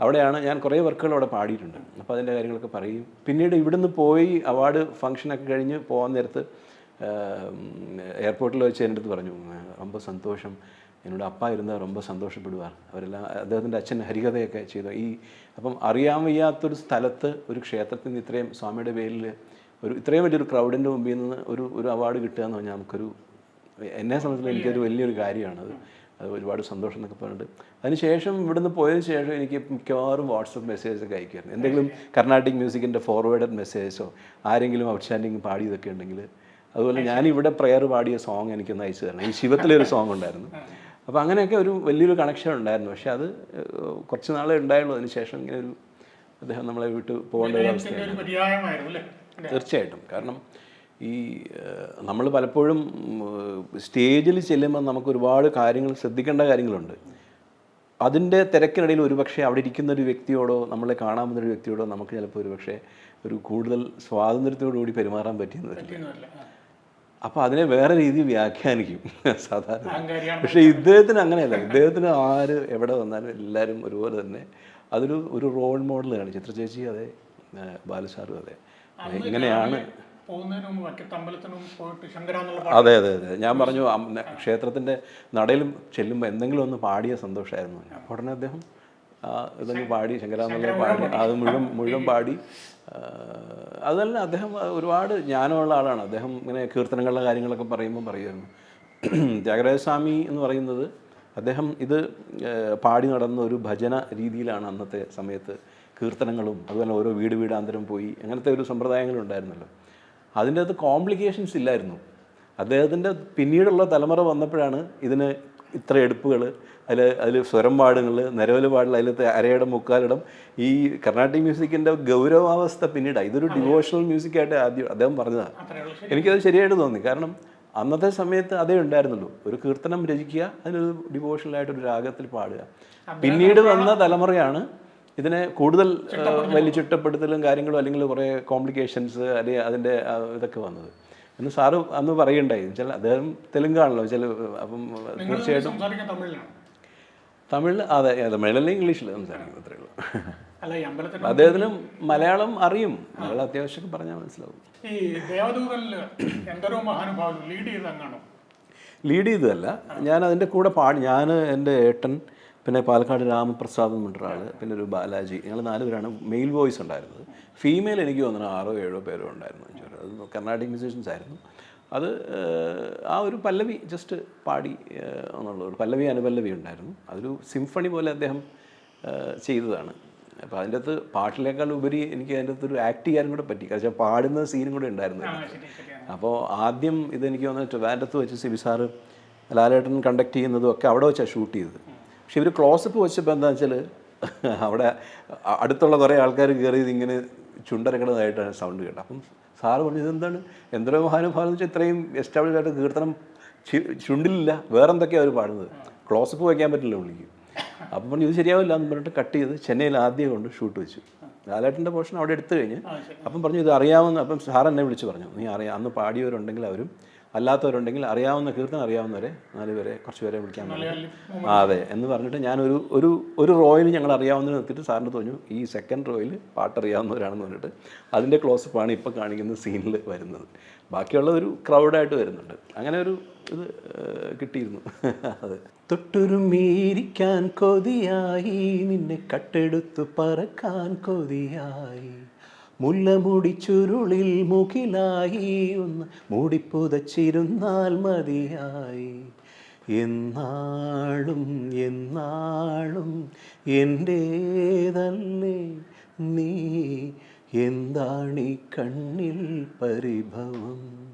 അവിടെയാണ് ഞാൻ കുറേ വർക്കുകൾ അവിടെ പാടിയിട്ടുണ്ട് അപ്പോൾ അതിൻ്റെ കാര്യങ്ങളൊക്കെ പറയും പിന്നീട് ഇവിടുന്ന് പോയി അവാർഡ് ഫംഗ്ഷനൊക്കെ കഴിഞ്ഞ് പോകാൻ നേരത്ത് എയർപോർട്ടിൽ വെച്ച് എൻ്റെ അടുത്ത് പറഞ്ഞു ரொம்ப സന്തോഷം എന്നോട് അപ്പ ഇരുന്ന് ரொம்ப സന്തോഷപ്പെടുവാർ അവരെല്ലാം അദ്ദേഹത്തിൻ്റെ അച്ഛൻ ഹരികഥയൊക്കെ ചെയ്തു ഈ അപ്പം അറിയാൻ വയ്യാത്തൊരു സ്ഥലത്ത് ഒരു ക്ഷേത്രത്തിൽ നിന്ന് ഇത്രയും സ്വാമിയുടെ പേരിൽ ഒരു ഇത്രയും വലിയൊരു ക്രൗഡിൻ്റെ മുമ്പിൽ നിന്ന് ഒരു ഒരു അവാർഡ് കിട്ടുക എന്ന് പറഞ്ഞാൽ നമുക്കൊരു എന്നെ സംബന്ധിച്ച് എനിക്കൊരു വലിയൊരു കാര്യമാണ് അത് ഒരുപാട് സന്തോഷം എന്നൊക്കെ പറഞ്ഞിട്ട്. അതിനുശേഷം ഇവിടുന്ന് പോയതിന് ശേഷം എനിക്ക് മിക്കവാറും വാട്സപ്പ് മെസ്സേജൊക്കെ അയക്കുമായിരുന്നു. എന്തെങ്കിലും കർണാട്ടിക് മ്യൂസിക്കിന്റെ ഫോർവേഡഡ് മെസ്സേജോ ആരെങ്കിലും ഔട്ട്സ്റ്റാൻഡിങ് പാടിയതൊക്കെ ഉണ്ടെങ്കിൽ. അതുപോലെ ഞാൻ ഇവിടെ പ്രെയർ പാടിയ സോങ് എനിക്കൊന്ന് അയച്ചു തരണം. ഈ ശിവത്തിലെ ഒരു സോങ് ഉണ്ടായിരുന്നു. അപ്പോൾ അങ്ങനെയൊക്കെ ഒരു വലിയൊരു കണക്ഷൻ ഉണ്ടായിരുന്നു. പക്ഷെ അത് കുറച്ച് നാളേ ഉണ്ടായുള്ളൂ. അതിന് ശേഷം ഇങ്ങനെ ഒരു അദ്ദേഹം നമ്മളെ വിട്ട് പോകേണ്ട ഒരു അവസ്ഥ
ഇതിന്റെ ഒരു പര്യായമായിരുന്നു അല്ലേ?
തീർച്ചയായിട്ടും. കാരണം ഈ നമ്മൾ പലപ്പോഴും സ്റ്റേജിൽ ചെല്ലുമ്പോൾ നമുക്ക് ഒരുപാട് കാര്യങ്ങൾ ശ്രദ്ധിക്കേണ്ട കാര്യങ്ങളുണ്ട്. അതിന്റെ തിരക്കിനിടയിൽ ഒരുപക്ഷെ അവിടെ ഇരിക്കുന്ന ഒരു വ്യക്തിയോടോ നമ്മളെ കാണാൻ വന്നൊരു വ്യക്തിയോടോ നമുക്ക് ചിലപ്പോൾ ഒരുപക്ഷെ ഒരു കൂടുതൽ സ്വാതന്ത്ര്യത്തോടുകൂടി പെരുമാറാൻ പറ്റിയെന്ന് വരില്ല. അപ്പോൾ അതിനെ വേറെ രീതിയിൽ വ്യാഖ്യാനിക്കും സാധാരണ. പക്ഷേ ഇദ്ദേഹത്തിന് അങ്ങനെയല്ല. ഇദ്ദേഹത്തിന് ആര് എവിടെ വന്നാലും എല്ലാവരും ഒരുപോലെ തന്നെ അതൊരു ഒരു റോൾ മോഡലാണ് ചിത്രചേച്ചി അതെ ബാലസാറും ബാലുസാറും അതെ. എങ്ങനെയാണ്
പോകുന്നതിന് മുമ്പ് മുമ്പ് പോയിട്ട്
അതെ അതെ അതെ. ഞാൻ പറഞ്ഞു ക്ഷേത്രത്തിന്റെ നടയിലും ചെല്ലുമ്പോൾ എന്തെങ്കിലും ഒന്ന് പാടിയ സന്തോഷമായിരുന്നു അപ്പോൾ ഉടനെ അദ്ദേഹം ഇതങ്ങ് പാടി ശങ്കരാന്നുള്ള പാടി അത് മുഴുവൻ മുഴുവൻ പാടി. അതല്ല അദ്ദേഹം ഒരുപാട് ജ്ഞാനമുള്ള ആളാണ്. അദ്ദേഹം ഇങ്ങനെ കീർത്തനങ്ങളുടെ കാര്യങ്ങളൊക്കെ പറയുമ്പോൾ പറയുമായിരുന്നു. ത്യാഗരാജസ്വാമി എന്ന് പറയുന്നത് അദ്ദേഹം ഇത് പാടി നടന്ന ഒരു ഭജന രീതിയിലാണ് അന്നത്തെ സമയത്ത് കീർത്തനങ്ങളും അതുപോലെ ഓരോ വീട് വീടാന്തരം പോയി അങ്ങനത്തെ ഒരു സമ്പ്രദായങ്ങളുണ്ടായിരുന്നല്ലോ. അതിന്റെ അകത്ത് കോംപ്ലിക്കേഷൻസ് ഇല്ലായിരുന്നു. അദ്ദേഹത്തിന്റെ പിന്നീടുള്ള തലമുറ വന്നപ്പോഴാണ് ഇതിന് ഇത്ര എടുപ്പുകൾ അതിൽ അതിൽ സ്വരം പാടുകൾ നിരവൽ പാടുകൾ അതിലത്തെ അരയിടം മുക്കാലിടം. ഈ കർണാട്ടിക് മ്യൂസിക്കിന്റെ ഗൗരവാവസ്ഥ പിന്നീടാണ് ഇതൊരു ഡിവോഷണൽ മ്യൂസിക്കായിട്ട് ആദ്യം അദ്ദേഹം പറഞ്ഞതാണ് എനിക്കത് ശരിയായിട്ട് തോന്നി. കാരണം അന്നത്തെ സമയത്ത് അതേ ഉണ്ടായിരുന്നുള്ളൂ. ഒരു കീർത്തനം രചിക്കുക അതിനൊരു ഡിവോഷണൽ ആയിട്ട് ഒരു രാഗത്തിൽ പാടുക. പിന്നീട് വന്ന തലമുറയാണ് ഇതിനെ കൂടുതൽ വലിയ ചിട്ടപ്പെടുത്തലും കാര്യങ്ങളും അല്ലെങ്കിൽ കുറേ കോംപ്ലിക്കേഷൻസ് അല്ലെങ്കിൽ അതിന്റെ ഇതൊക്കെ വന്നത്. എന്ന് സാറ് അന്ന് പറയണ്ടായി ചില അദ്ദേഹം തെലുങ്കാണല്ലോ. ചില അപ്പം തീർച്ചയായിട്ടും തമിഴിൽ അതെ തമിഴിലല്ല ഇംഗ്ലീഷിൽ സംസാരിക്കും അത്രേ ഉള്ളൂ. അദ്ദേഹത്തിന് മലയാളം അറിയും. മലയാളം അത്യാവശ്യം പറഞ്ഞാൽ മനസ്സിലാവും.
ഈ ദേവദൂതനിൽ എന്തോരോ മഹാനുഭാവം? ലീഡ് ചെയ്ത് അങ്ങാണോ
ലീഡ് ചെയ്തതല്ല. ഞാൻ അതിന്റെ കൂടെ പാടി. ഞാൻ എന്റെ ഏട്ടൻ പിന്നെ പാലക്കാട് രാമപ്രസാദ് എന്ന് പിന്നെ ഒരു ബാലാജി ഞങ്ങൾ നാല് പേരാണ് മെയിൽ വോയിസ് ഉണ്ടായിരുന്നത്. ഫീമെയിൽ എനിക്ക് തോന്നുന്നു ആറോ ഏഴോ പേരോ ഉണ്ടായിരുന്നു അത് കർണാടിക് മ്യൂസീഷ്യൻസ് ആയിരുന്നു. അത് ആ ഒരു പല്ലവി ജസ്റ്റ് പാടി എന്നുള്ള ഒരു പല്ലവി അനുപല്ലവി ഉണ്ടായിരുന്നു. അതൊരു സിംഫണി പോലെ അദ്ദേഹം ചെയ്തതാണ്. അപ്പോൾ അതിന്റെ അകത്ത് പാട്ടിനേക്കാൾ ഉപരി എനിക്ക് അതിന്റെ അകത്ത് ഒരു ആക്ട് ചെയ്യാനും കൂടെ പറ്റി. കാരണം പാടുന്ന സീനും കൂടെ ഉണ്ടായിരുന്നു. അപ്പോൾ ആദ്യം ഇതെനിക്ക് തോന്നുന്നു ട്രിവാൻഡത്ത് വെച്ച് സിബി സാറ് ലാലേട്ടൻ കണ്ടക്ട് ചെയ്യുന്നതും ഒക്കെ അവിടെ വെച്ചാണ് ഷൂട്ട് ചെയ്തത്. പക്ഷെ ഇവർ ക്ലോസപ്പ് വെച്ചപ്പോൾ എന്താ വെച്ചാൽ അവിടെ അടുത്തുള്ള കുറേ ആൾക്കാർ കയറി ഇതിങ്ങനെ ചുണ്ടരക്കണതായിട്ടാണ് സൗണ്ട് കേട്ടത്. അപ്പം സാറ് പറഞ്ഞത് എന്താണ് എന്തോ മഹാനുഭാവം എന്ന് വെച്ചാൽ ഇത്രയും എസ്റ്റാബ്ലിഷ് ആയിട്ട് കീർത്തനം ചുണ്ടിലില്ല. വേറെന്തൊക്കെയാണ് അവർ പാടുന്നത്? ക്ലോസപ്പ് വയ്ക്കാൻ പറ്റില്ല പുള്ളിക്ക്. അപ്പം പറഞ്ഞു ഇത് ശരിയാവില്ല എന്ന് പറഞ്ഞിട്ട് കട്ട് ചെയ്ത് ചെന്നൈയിൽ ആദ്യം കൊണ്ട് ഷൂട്ട് വെച്ചു. ലാലേട്ടന്റെ പോർഷൻ അവിടെ എടുത്തു കഴിഞ്ഞ്. അപ്പം പറഞ്ഞു ഇത് അറിയാമെന്ന് അപ്പം സാർ എന്നെ വിളിച്ച് പറഞ്ഞു നീ അറിയാം അന്ന് പാടിയവരുണ്ടെങ്കിൽ അവരും അല്ലാത്തവരുണ്ടെങ്കിൽ അറിയാവുന്ന കീർത്തനം അറിയാവുന്നവരെ നാലുപേരെ കുറച്ച് പേരെ വിളിക്കാൻ അതെ. എന്ന് പറഞ്ഞിട്ട് ഞാനൊരു ഒരു ഒരു റോയിൽ ഞങ്ങൾ അറിയാവുന്നതിന് നിർത്തിയിട്ട് സാറിന് തോന്നു ഈ സെക്കൻഡ് റോയിൽ പാട്ടറിയാവുന്നവരാണെന്ന് പറഞ്ഞിട്ട് അതിന്റെ ക്ലോസപ്പാണ് ഇപ്പോൾ കാണിക്കുന്ന സീനിൽ വരുന്നത്. ബാക്കിയുള്ള ഒരു ക്രൗഡായിട്ട് വരുന്നുണ്ട്. അങ്ങനെ ഒരു ഇത് കിട്ടിയിരുന്നു. അതെ. തൊട്ടുരുമീരിക്കാൻ കൊതിയായി നിന്നെ കട്ടെടുത്തു പറക്കാൻ കൊതിയായി മുല്ലമുടി ചുരുളിൽ മുകിലായി ഒന്ന് മൂടിപ്പുതച്ചിരുന്നാൽ മതിയായി. എന്നാളും എന്നാളും എന്റേതല്ലേ നീ? എന്താണീ കണ്ണിൽ പരിഭവം?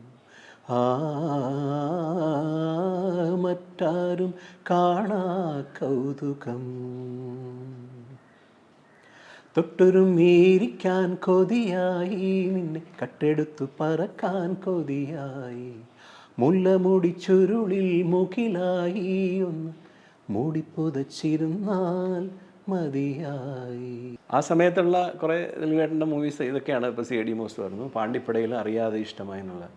ആ മറ്റാരും കാണാ കൗതുകം. തൊട്ടുരുമീരിക്കാൻ കൊതിയായി. നിന്നെ കട്ടെടുത്തു പറക്കാൻ കൊതിയായി. മുല്ലമുടി ചുരുളിൽ മുകിലായി. ഒന്ന് മൂടിപ്പുതച്ചിരുന്നാൽ മതിയായി. ആ സമയത്തുള്ള കുറേ ദിലീപേട്ടന്റെ മൂവീസ് ഇതൊക്കെയാണ് ഇപ്പോൾ സി ഡി മോസ് പറഞ്ഞു പാണ്ടിപ്പടയിൽ അറിയാതെ ഇഷ്ടമായി എന്നുള്ള.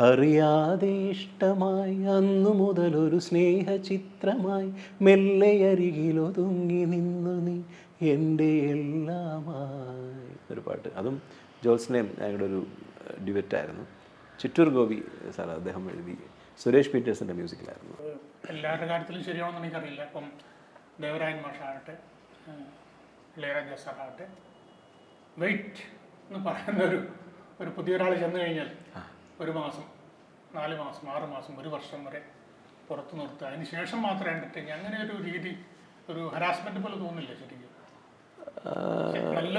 അറിയാതെ ഇഷ്ടമായി. അന്നു മുതൽ ഒരു സ്നേഹചിത്രമായി. മെല്ലെ അരികിലൊതുങ്ങി നിന്നു നീ. എന്റെ എല്ലാമായി. ഒരു പാട്ട്. അതും ജോത്സ്നയും ഞങ്ങളുടെ ഒരു ഡിബറ്റായിരുന്നു ചിറ്റൂർ ഗോപി സാർ അദ്ദേഹം എഴുതി. സുരേഷ് പീറ്റേഴ്സിന്റെ മ്യൂസിക്കിലായിരുന്നു.
എല്ലാവരുടെ കാര്യത്തിലും ശരിയാണെന്ന് എനിക്കറിയില്ല. ഇപ്പം ദേവരായൻ മാഷാകട്ടെ ഇളയരാജ സാറാകട്ടെ വെയിറ്റ് എന്ന് പറയുന്ന ഒരു ഒരു പുതിയൊരാൾ ചെന്ന് കഴിഞ്ഞാൽ ഒരു മാസം നാല് മാസം ആറ് മാസം ഒരു വർഷം വരെ പുറത്തു നിർത്തുക. അതിന് ശേഷം മാത്രമേ എന്റർടൈൻ അങ്ങനെ ഒരു രീതി ഒരു ഹരാസ്മെന്റ് പോലെ തോന്നില്ല ശരിക്കും?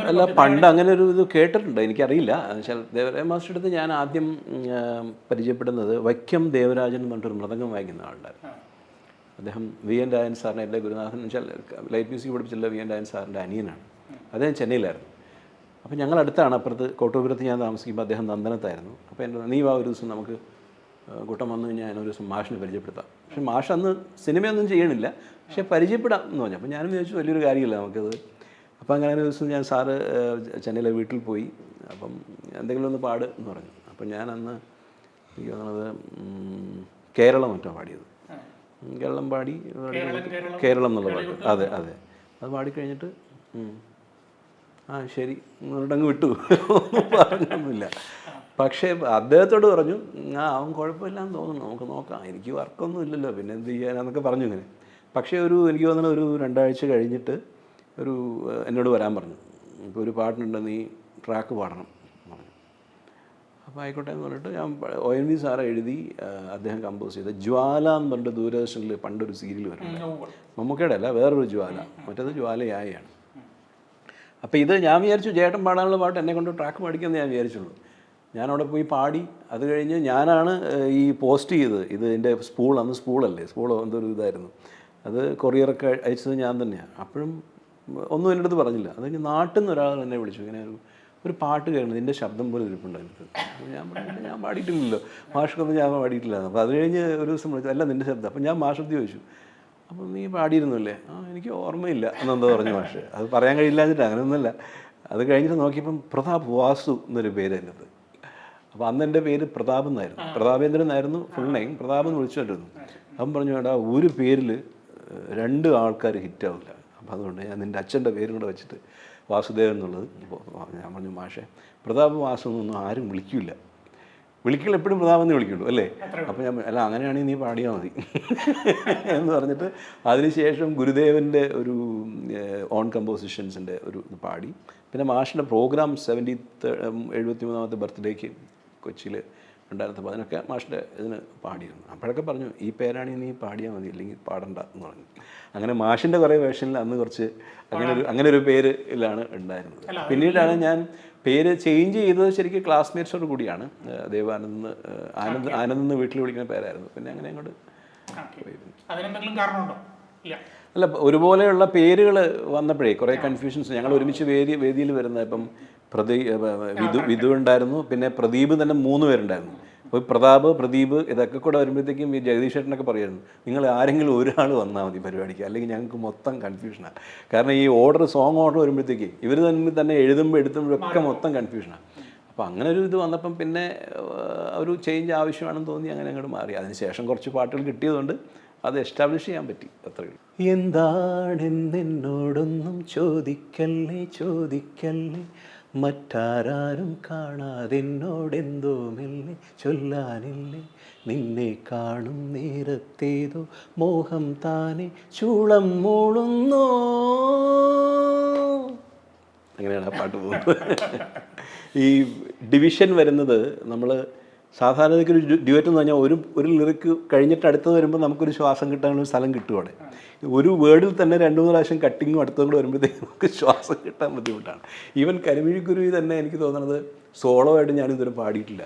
അല്ല പണ്ട് അങ്ങനെ ഒരു ഇത് കേട്ടിട്ടുണ്ട് എനിക്കറിയില്ല. എന്നുവെച്ചാൽ ദേവരായ മാസ്റ്റർ അടുത്ത് ഞാൻ ആദ്യം പരിചയപ്പെടുന്നത് വൈക്കം ദേവരാജൻ എന്ന് പറഞ്ഞിട്ടൊരു മൃദംഗം വായിക്കുന്ന ആളുണ്ടായിരുന്നു. അദ്ദേഹം വി എൻ രായൻ സാറിനെ എന്റെ ഗുരുനാഥൻ എന്ന് വെച്ചാൽ ലൈറ്റ് മ്യൂസിക് പഠിപ്പിച്ചുള്ള വി എൻ രായൻ സാറിന്റെ അനിയനാണ്. അദ്ദേഹം ചെന്നൈയിലായിരുന്നു. അപ്പോൾ ഞങ്ങൾ അടുത്താണ് അപ്പുറത്ത് കോട്ടൂപുരത്ത് ഞാൻ താമസിക്കുമ്പോൾ അദ്ദേഹം നന്ദനത്തായിരുന്നു. അപ്പോൾ എന്റെ നീ വാ ഒരു ദിവസം നമുക്ക് കൂട്ടം വന്നു കഴിഞ്ഞാൽ ഒരു ദിവസം മാഷിനെ പരിചയപ്പെടുത്താം. പക്ഷേ മാഷ് അന്ന് സിനിമയൊന്നും ചെയ്യണില്ല. പക്ഷേ പരിചയപ്പെടാം എന്ന് പറഞ്ഞു. അപ്പോൾ ഞാനും വിചാരിച്ചു വലിയൊരു കാര്യമില്ല നമുക്കത് അപ്പോൾ അങ്ങനെ ഒരു ദിവസം ഞാൻ സാറ് ചെന്നൈയിലെ വീട്ടിൽ പോയി. അപ്പം എന്തെങ്കിലും ഒന്ന് പാട് എന്ന് പറഞ്ഞു. അപ്പം ഞാൻ അന്ന് എനിക്ക് തോന്നുന്നത് കേരളം മറ്റോ പാടിയത്? കേരളം പാടി
കേരളം,
എന്നുള്ള പാട്ട്. അതെ അതെ. അത് പാടിക്കഴിഞ്ഞിട്ട് ആ ശരി എന്നിട്ട് അങ്ങ് വിട്ടു. ഒന്നും പറഞ്ഞൊന്നുമില്ല. പക്ഷേ അദ്ദേഹത്തോട് പറഞ്ഞു ആ അവൻ കുഴപ്പമില്ലാന്ന് തോന്നുന്നു. നമുക്ക് നോക്കാം. എനിക്ക് വർക്കൊന്നും ഇല്ലല്ലോ. പിന്നെ എന്ത് ചെയ്യാനാന്നൊക്കെ പറഞ്ഞു ഇങ്ങനെ. പക്ഷേ ഒരു എനിക്ക് തോന്നുന്നത് ഒരു രണ്ടാഴ്ച കഴിഞ്ഞിട്ട് ഒരു എന്നോട് വരാൻ പറഞ്ഞു. ഇപ്പോൾ ഒരു പാട്ടുണ്ട് നീ ട്രാക്ക് പാടണം പറഞ്ഞു. അപ്പോൾ ആയിക്കോട്ടെ എന്ന് പറഞ്ഞിട്ട് ഞാൻ ഒ എൻ വി സാറെ എഴുതി അദ്ദേഹം കമ്പോസ് ചെയ്ത ജ്വാല എന്ന് പറഞ്ഞിട്ട് ദൂരദർശനിൽ പണ്ടൊരു സീരിയൽ വരും
ഉം, ഉവ്വ്.
മമ്മൂക്കയുടെ അല്ല വേറൊരു ജ്വാല. മറ്റേത് ജ്വാലയായാണ്. അപ്പോൾ ഇത് ഞാൻ വിചാരിച്ചു ചേട്ടൻ പാടാനുള്ള പാട്ട് എന്നെ കൊണ്ട് ട്രാക്ക് പാടിക്കുമെന്ന് ഞാൻ വിചാരിച്ചുള്ളൂ. ഞാൻ അവിടെ പോയി പാടി അത് കഴിഞ്ഞ് ഞാനാണ് ഈ പോസ്റ്റ് ചെയ്തത്. ഇത് എന്റെ സ്പൂൾ അന്ന് സ്പൂളല്ലേ സ്പൂൾ എന്തൊരു ഇതായിരുന്നു. അത് കൊറിയറൊക്കെ അയച്ചത് ഞാൻ തന്നെയാണ്. അപ്പോഴും ഒന്നും എന്റെ അടുത്ത് പറഞ്ഞില്ല. അത് കഴിഞ്ഞ് നാട്ടിൽ നിന്ന് ഒരാൾ എന്നെ വിളിച്ചു. ഇങ്ങനെ ഒരു ഒരു പാട്ട് കേൾക്കണം എന്റെ ശബ്ദം പോലെ ഇരിപ്പുണ്ടായിരുന്നു ഞാൻ പറഞ്ഞു ഞാൻ പാടിയിട്ടില്ലല്ലോ. മാഷക്കൊന്നും ഞാൻ പാടിയിട്ടില്ല. അപ്പോൾ അത് കഴിഞ്ഞ് ഒരു ദിവസം വിളിച്ചു അല്ല നിന്റെ ശബ്ദം. അപ്പം ഞാൻ മാഷത്ത് ചോദിച്ചു അപ്പം നീ പാടിയിരുന്നല്ലേ? ആ എനിക്ക് ഓർമ്മയില്ല. എന്നെന്തോ പറഞ്ഞു മാഷ്. അത് പറയാൻ കഴിയില്ല എന്നിട്ട് അങ്ങനെയൊന്നുമല്ല. അത് കഴിഞ്ഞിട്ട് നോക്കിയപ്പം പ്രതാപ് വാസു എന്നൊരു പേര് അത് അപ്പോൾ അന്ന് എന്റെ പേര് പ്രതാപ് എന്നായിരുന്നു. പ്രതാപേന്ദ്രൻ എന്നായിരുന്നു ഫുൾ നെയിം. പ്രതാപ് എന്ന് വിളിച്ചുകൊണ്ടിരുന്നു അവൻ പറഞ്ഞു എടാ ഒരു പേരിൽ രണ്ട് ആൾക്കാർ ഹിറ്റാവില്ല. അപ്പോൾ അതുകൊണ്ട് ഞാൻ നിന്റെ അച്ഛന്റെ പേരും കൂടെ വെച്ചിട്ട് വാസുദേവൻ എന്നുള്ളത് ഞാൻ പറഞ്ഞു മാഷെ പ്രതാപ് വാസു എന്നൊന്നും ആരും വിളിക്കില്ല. വിളിക്കൽ എപ്പോഴും പ്രതാപെന്ന് വിളിക്കുള്ളൂ അല്ലേ? അപ്പം ഞാൻ അല്ല അങ്ങനെയാണെങ്കിൽ നീ പാടിയാൽ മതി. എന്ന് പറഞ്ഞിട്ട് അതിനുശേഷം ഗുരുദേവന്റെ ഒരു ഓൺ കമ്പോസിഷൻസിന്റെ ഒരു ഇത് പാടി. പിന്നെ മാഷിന്റെ പ്രോഗ്രാം സെവന്റി എഴുപത്തി മൂന്നാമത്തെ ബർത്ത്ഡേക്ക് കൊച്ചിയിൽ ഉണ്ടായിരുന്നു അപ്പോൾ അതിനൊക്കെ മാഷിന്റെ ഇതിന് പാടിയിരുന്നു. അപ്പോഴൊക്കെ പറഞ്ഞു ഈ പേരാണെങ്കിൽ നീ പാടിയാൽ മതി അല്ലെങ്കിൽ പാടണ്ട എന്ന് പറഞ്ഞു. അങ്ങനെ മാഷിന്റെ കുറേ വേഷനിൽ അന്ന് കുറച്ച് അങ്ങനെ ഒരു അങ്ങനെ ഒരു പേരിലാണ് ഉണ്ടായിരുന്നത്. പിന്നീടാണ് ഞാൻ പേര് ചേഞ്ച് ചെയ്തത് ശരിക്കും ക്ലാസ്മേറ്റ്സോട് കൂടിയാണ്. ദേവാനന്ദ് ആനന്ദ് ആനന്ദ് എന്ന് വീട്ടിൽ വിളിക്കുന്ന പേരായിരുന്നു. പിന്നെ അങ്ങനെ അങ്ങോട്ട്.
അതിനെന്തെങ്കിലും കാരണമുണ്ടോ?
അല്ല ഒരുപോലെയുള്ള പേരുകൾ വന്നപ്പോഴേ കുറേ കൺഫ്യൂഷൻസ് ഞങ്ങൾ ഒരുമിച്ച് വേദി വേദിയിൽ വരുന്ന ഇപ്പം പ്രദീ വിധു വിധു ഉണ്ടായിരുന്നു. പിന്നെ പ്രദീപ് തന്നെ മൂന്ന് പേരുണ്ടായിരുന്നു. അപ്പോൾ പ്രതാപ് പ്രദീപ് ഇതൊക്കെ കൂടെ വരുമ്പോഴത്തേക്കും ഈ ജഗദീഷ് ഏട്ടനൊക്കെ പറയുമായിരുന്നു നിങ്ങൾ ആരെങ്കിലും ഒരാൾ വന്നാൽ മതി പരിപാടിക്ക്. അല്ലെങ്കിൽ ഞങ്ങൾക്ക് മൊത്തം കൺഫ്യൂഷനാണ് കാരണം ഈ ഓർഡർ സോങ് ഓർഡർ വരുമ്പോഴത്തേക്ക് ഇവർ തമ്മിൽ തന്നെ എഴുതുമ്പോൾ എടുത്തുമ്പോഴൊക്കെ മൊത്തം കൺഫ്യൂഷനാണ് അപ്പോൾ അങ്ങനെ ഒരു ഇത് വന്നപ്പം പിന്നെ ഒരു ചേഞ്ച് ആവശ്യമാണെന്ന് തോന്നി അങ്ങനെ അങ്ങോട്ട് മാറി. അതിനുശേഷം കുറച്ച് പാട്ടുകൾ കിട്ടിയതുകൊണ്ട് അത് എസ്റ്റാബ്ലിഷ് ചെയ്യാൻ പറ്റി അത്രയേ എന്താണെന്നോടൊന്നും ചോദിക്കല്ലേ ചോദിക്കല്ലേ? മറ്റാരും കാണാതെന്നോടെന്തോ മെല്ലെ ചൊല്ലാനില്ലേ? നിന്നെ കാണും നേരത്തേതോ മോഹം താനെ ചൂളം മൂളുന്നു. അങ്ങനെയാണ് ആ പാട്ട് പോകുന്നത്. ഈ ഡിവിഷൻ വരുന്നത് നമ്മൾ സാധാരണ ഒരു ഡ്യുവറ്റ് എന്ന് പറഞ്ഞാൽ ഒരു ഒരു ലിറിക്ക് കഴിഞ്ഞിട്ട് അടുത്തത് വരുമ്പോൾ നമുക്കൊരു ശ്വാസം കിട്ടാനുള്ള ഒരു സ്ഥലം കിട്ടും അവിടെ. ഒരു വേർഡിൽ തന്നെ രണ്ട് മൂന്ന് പ്രാവശ്യം കട്ടിങ്ങും അടുത്തതും കൂടെ വരുമ്പോഴത്തേക്ക് നമുക്ക് ശ്വാസം കിട്ടാൻ ബുദ്ധിമുട്ടാണ്. ഈവൻ കരിമിഴിക്കുരുവി തന്നെ എനിക്ക് തോന്നുന്നത് സോളോ ആയിട്ട് ഞാനിതുവരെ പാടിയിട്ടില്ല.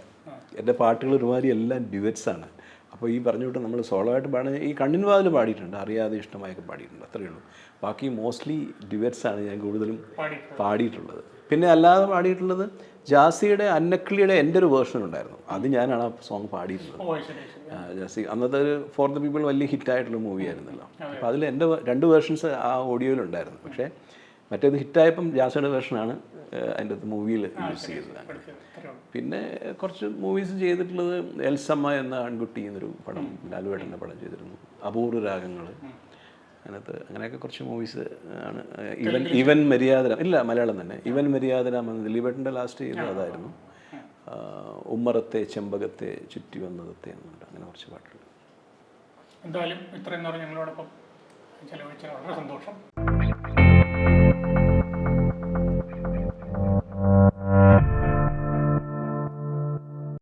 എന്റെ പാട്ടുകൾ ഒരുമാതിരി എല്ലാം ഡ്യുവറ്റ്സ് ആണ് അപ്പോൾ ഈ പറഞ്ഞു വിട്ട് നമ്മൾ സോളോ ആയിട്ട് പാടുന്ന ഈ കണ്ണിൻ വാതിൽ പാടിയിട്ടുണ്ട് അറിയാതെ ഇഷ്ടമായൊക്കെ പാടിയിട്ടുണ്ട് അത്രയേ ഉള്ളൂ. ബാക്കി മോസ്റ്റ്ലി ഡിവേഴ്സ് ആണ് ഞാൻ കൂടുതലും പാടിയിട്ടുള്ളത്. പിന്നെ അല്ലാതെ പാടിയിട്ടുള്ളത് ജാസിയുടെ അന്നക്കിളിയുടെ എന്റെ ഒരു വേർഷൻ ഉണ്ടായിരുന്നു. അത് ഞാനാണ് ആ സോങ് പാടിയിട്ടുള്ളത് ജാസി അന്നത്തെ ഒരു ഫോർ ദ പീപ്പിൾ വലിയ ഹിറ്റായിട്ടുള്ള മൂവി ആയിരുന്നല്ലോ. അപ്പോൾ അതിൽ എന്റെ രണ്ട് വേർഷൻസ് ആ ഓഡിയോയിലുണ്ടായിരുന്നു പക്ഷേ മറ്റേത് ഹിറ്റായപ്പം ജാസിയുടെ വേർഷനാണ് അതിന്റെ അകത്ത് മൂവിയിൽ യൂസ്
ചെയ്തതാണ്.
പിന്നെ കുറച്ച് മൂവീസ് ചെയ്തിട്ടുള്ളത് എൽസമ്മ എന്ന ആൺകുട്ടി എന്നൊരു പടം ലാലുവേട്ടന്റെ പടം ചെയ്തിരുന്നു. അപൂർവ രാഗങ്ങൾ അതിനകത്ത് അങ്ങനെയൊക്കെ കുറച്ച് മൂവീസ് ആണ്. ഇവൻ ഇവൻ മര്യാദ ഇല്ല മലയാളം തന്നെ. ഇവൻ മര്യാദരാം എന്ന ദിലീപേട്ടന്റെ ലാസ്റ്റ് ചെയ്തത് അതായിരുന്നു. ഉമ്മറത്തെ ചെമ്പകത്തെ ചുറ്റി വന്നതത്തെ എന്നുണ്ട് അങ്ങനെ കുറച്ച് പാട്ടുകൾ
എന്തായാലും ഇത്രയും നേരം ഞങ്ങളോടൊപ്പം ചെലവഴിച്ച വളരെ സന്തോഷം.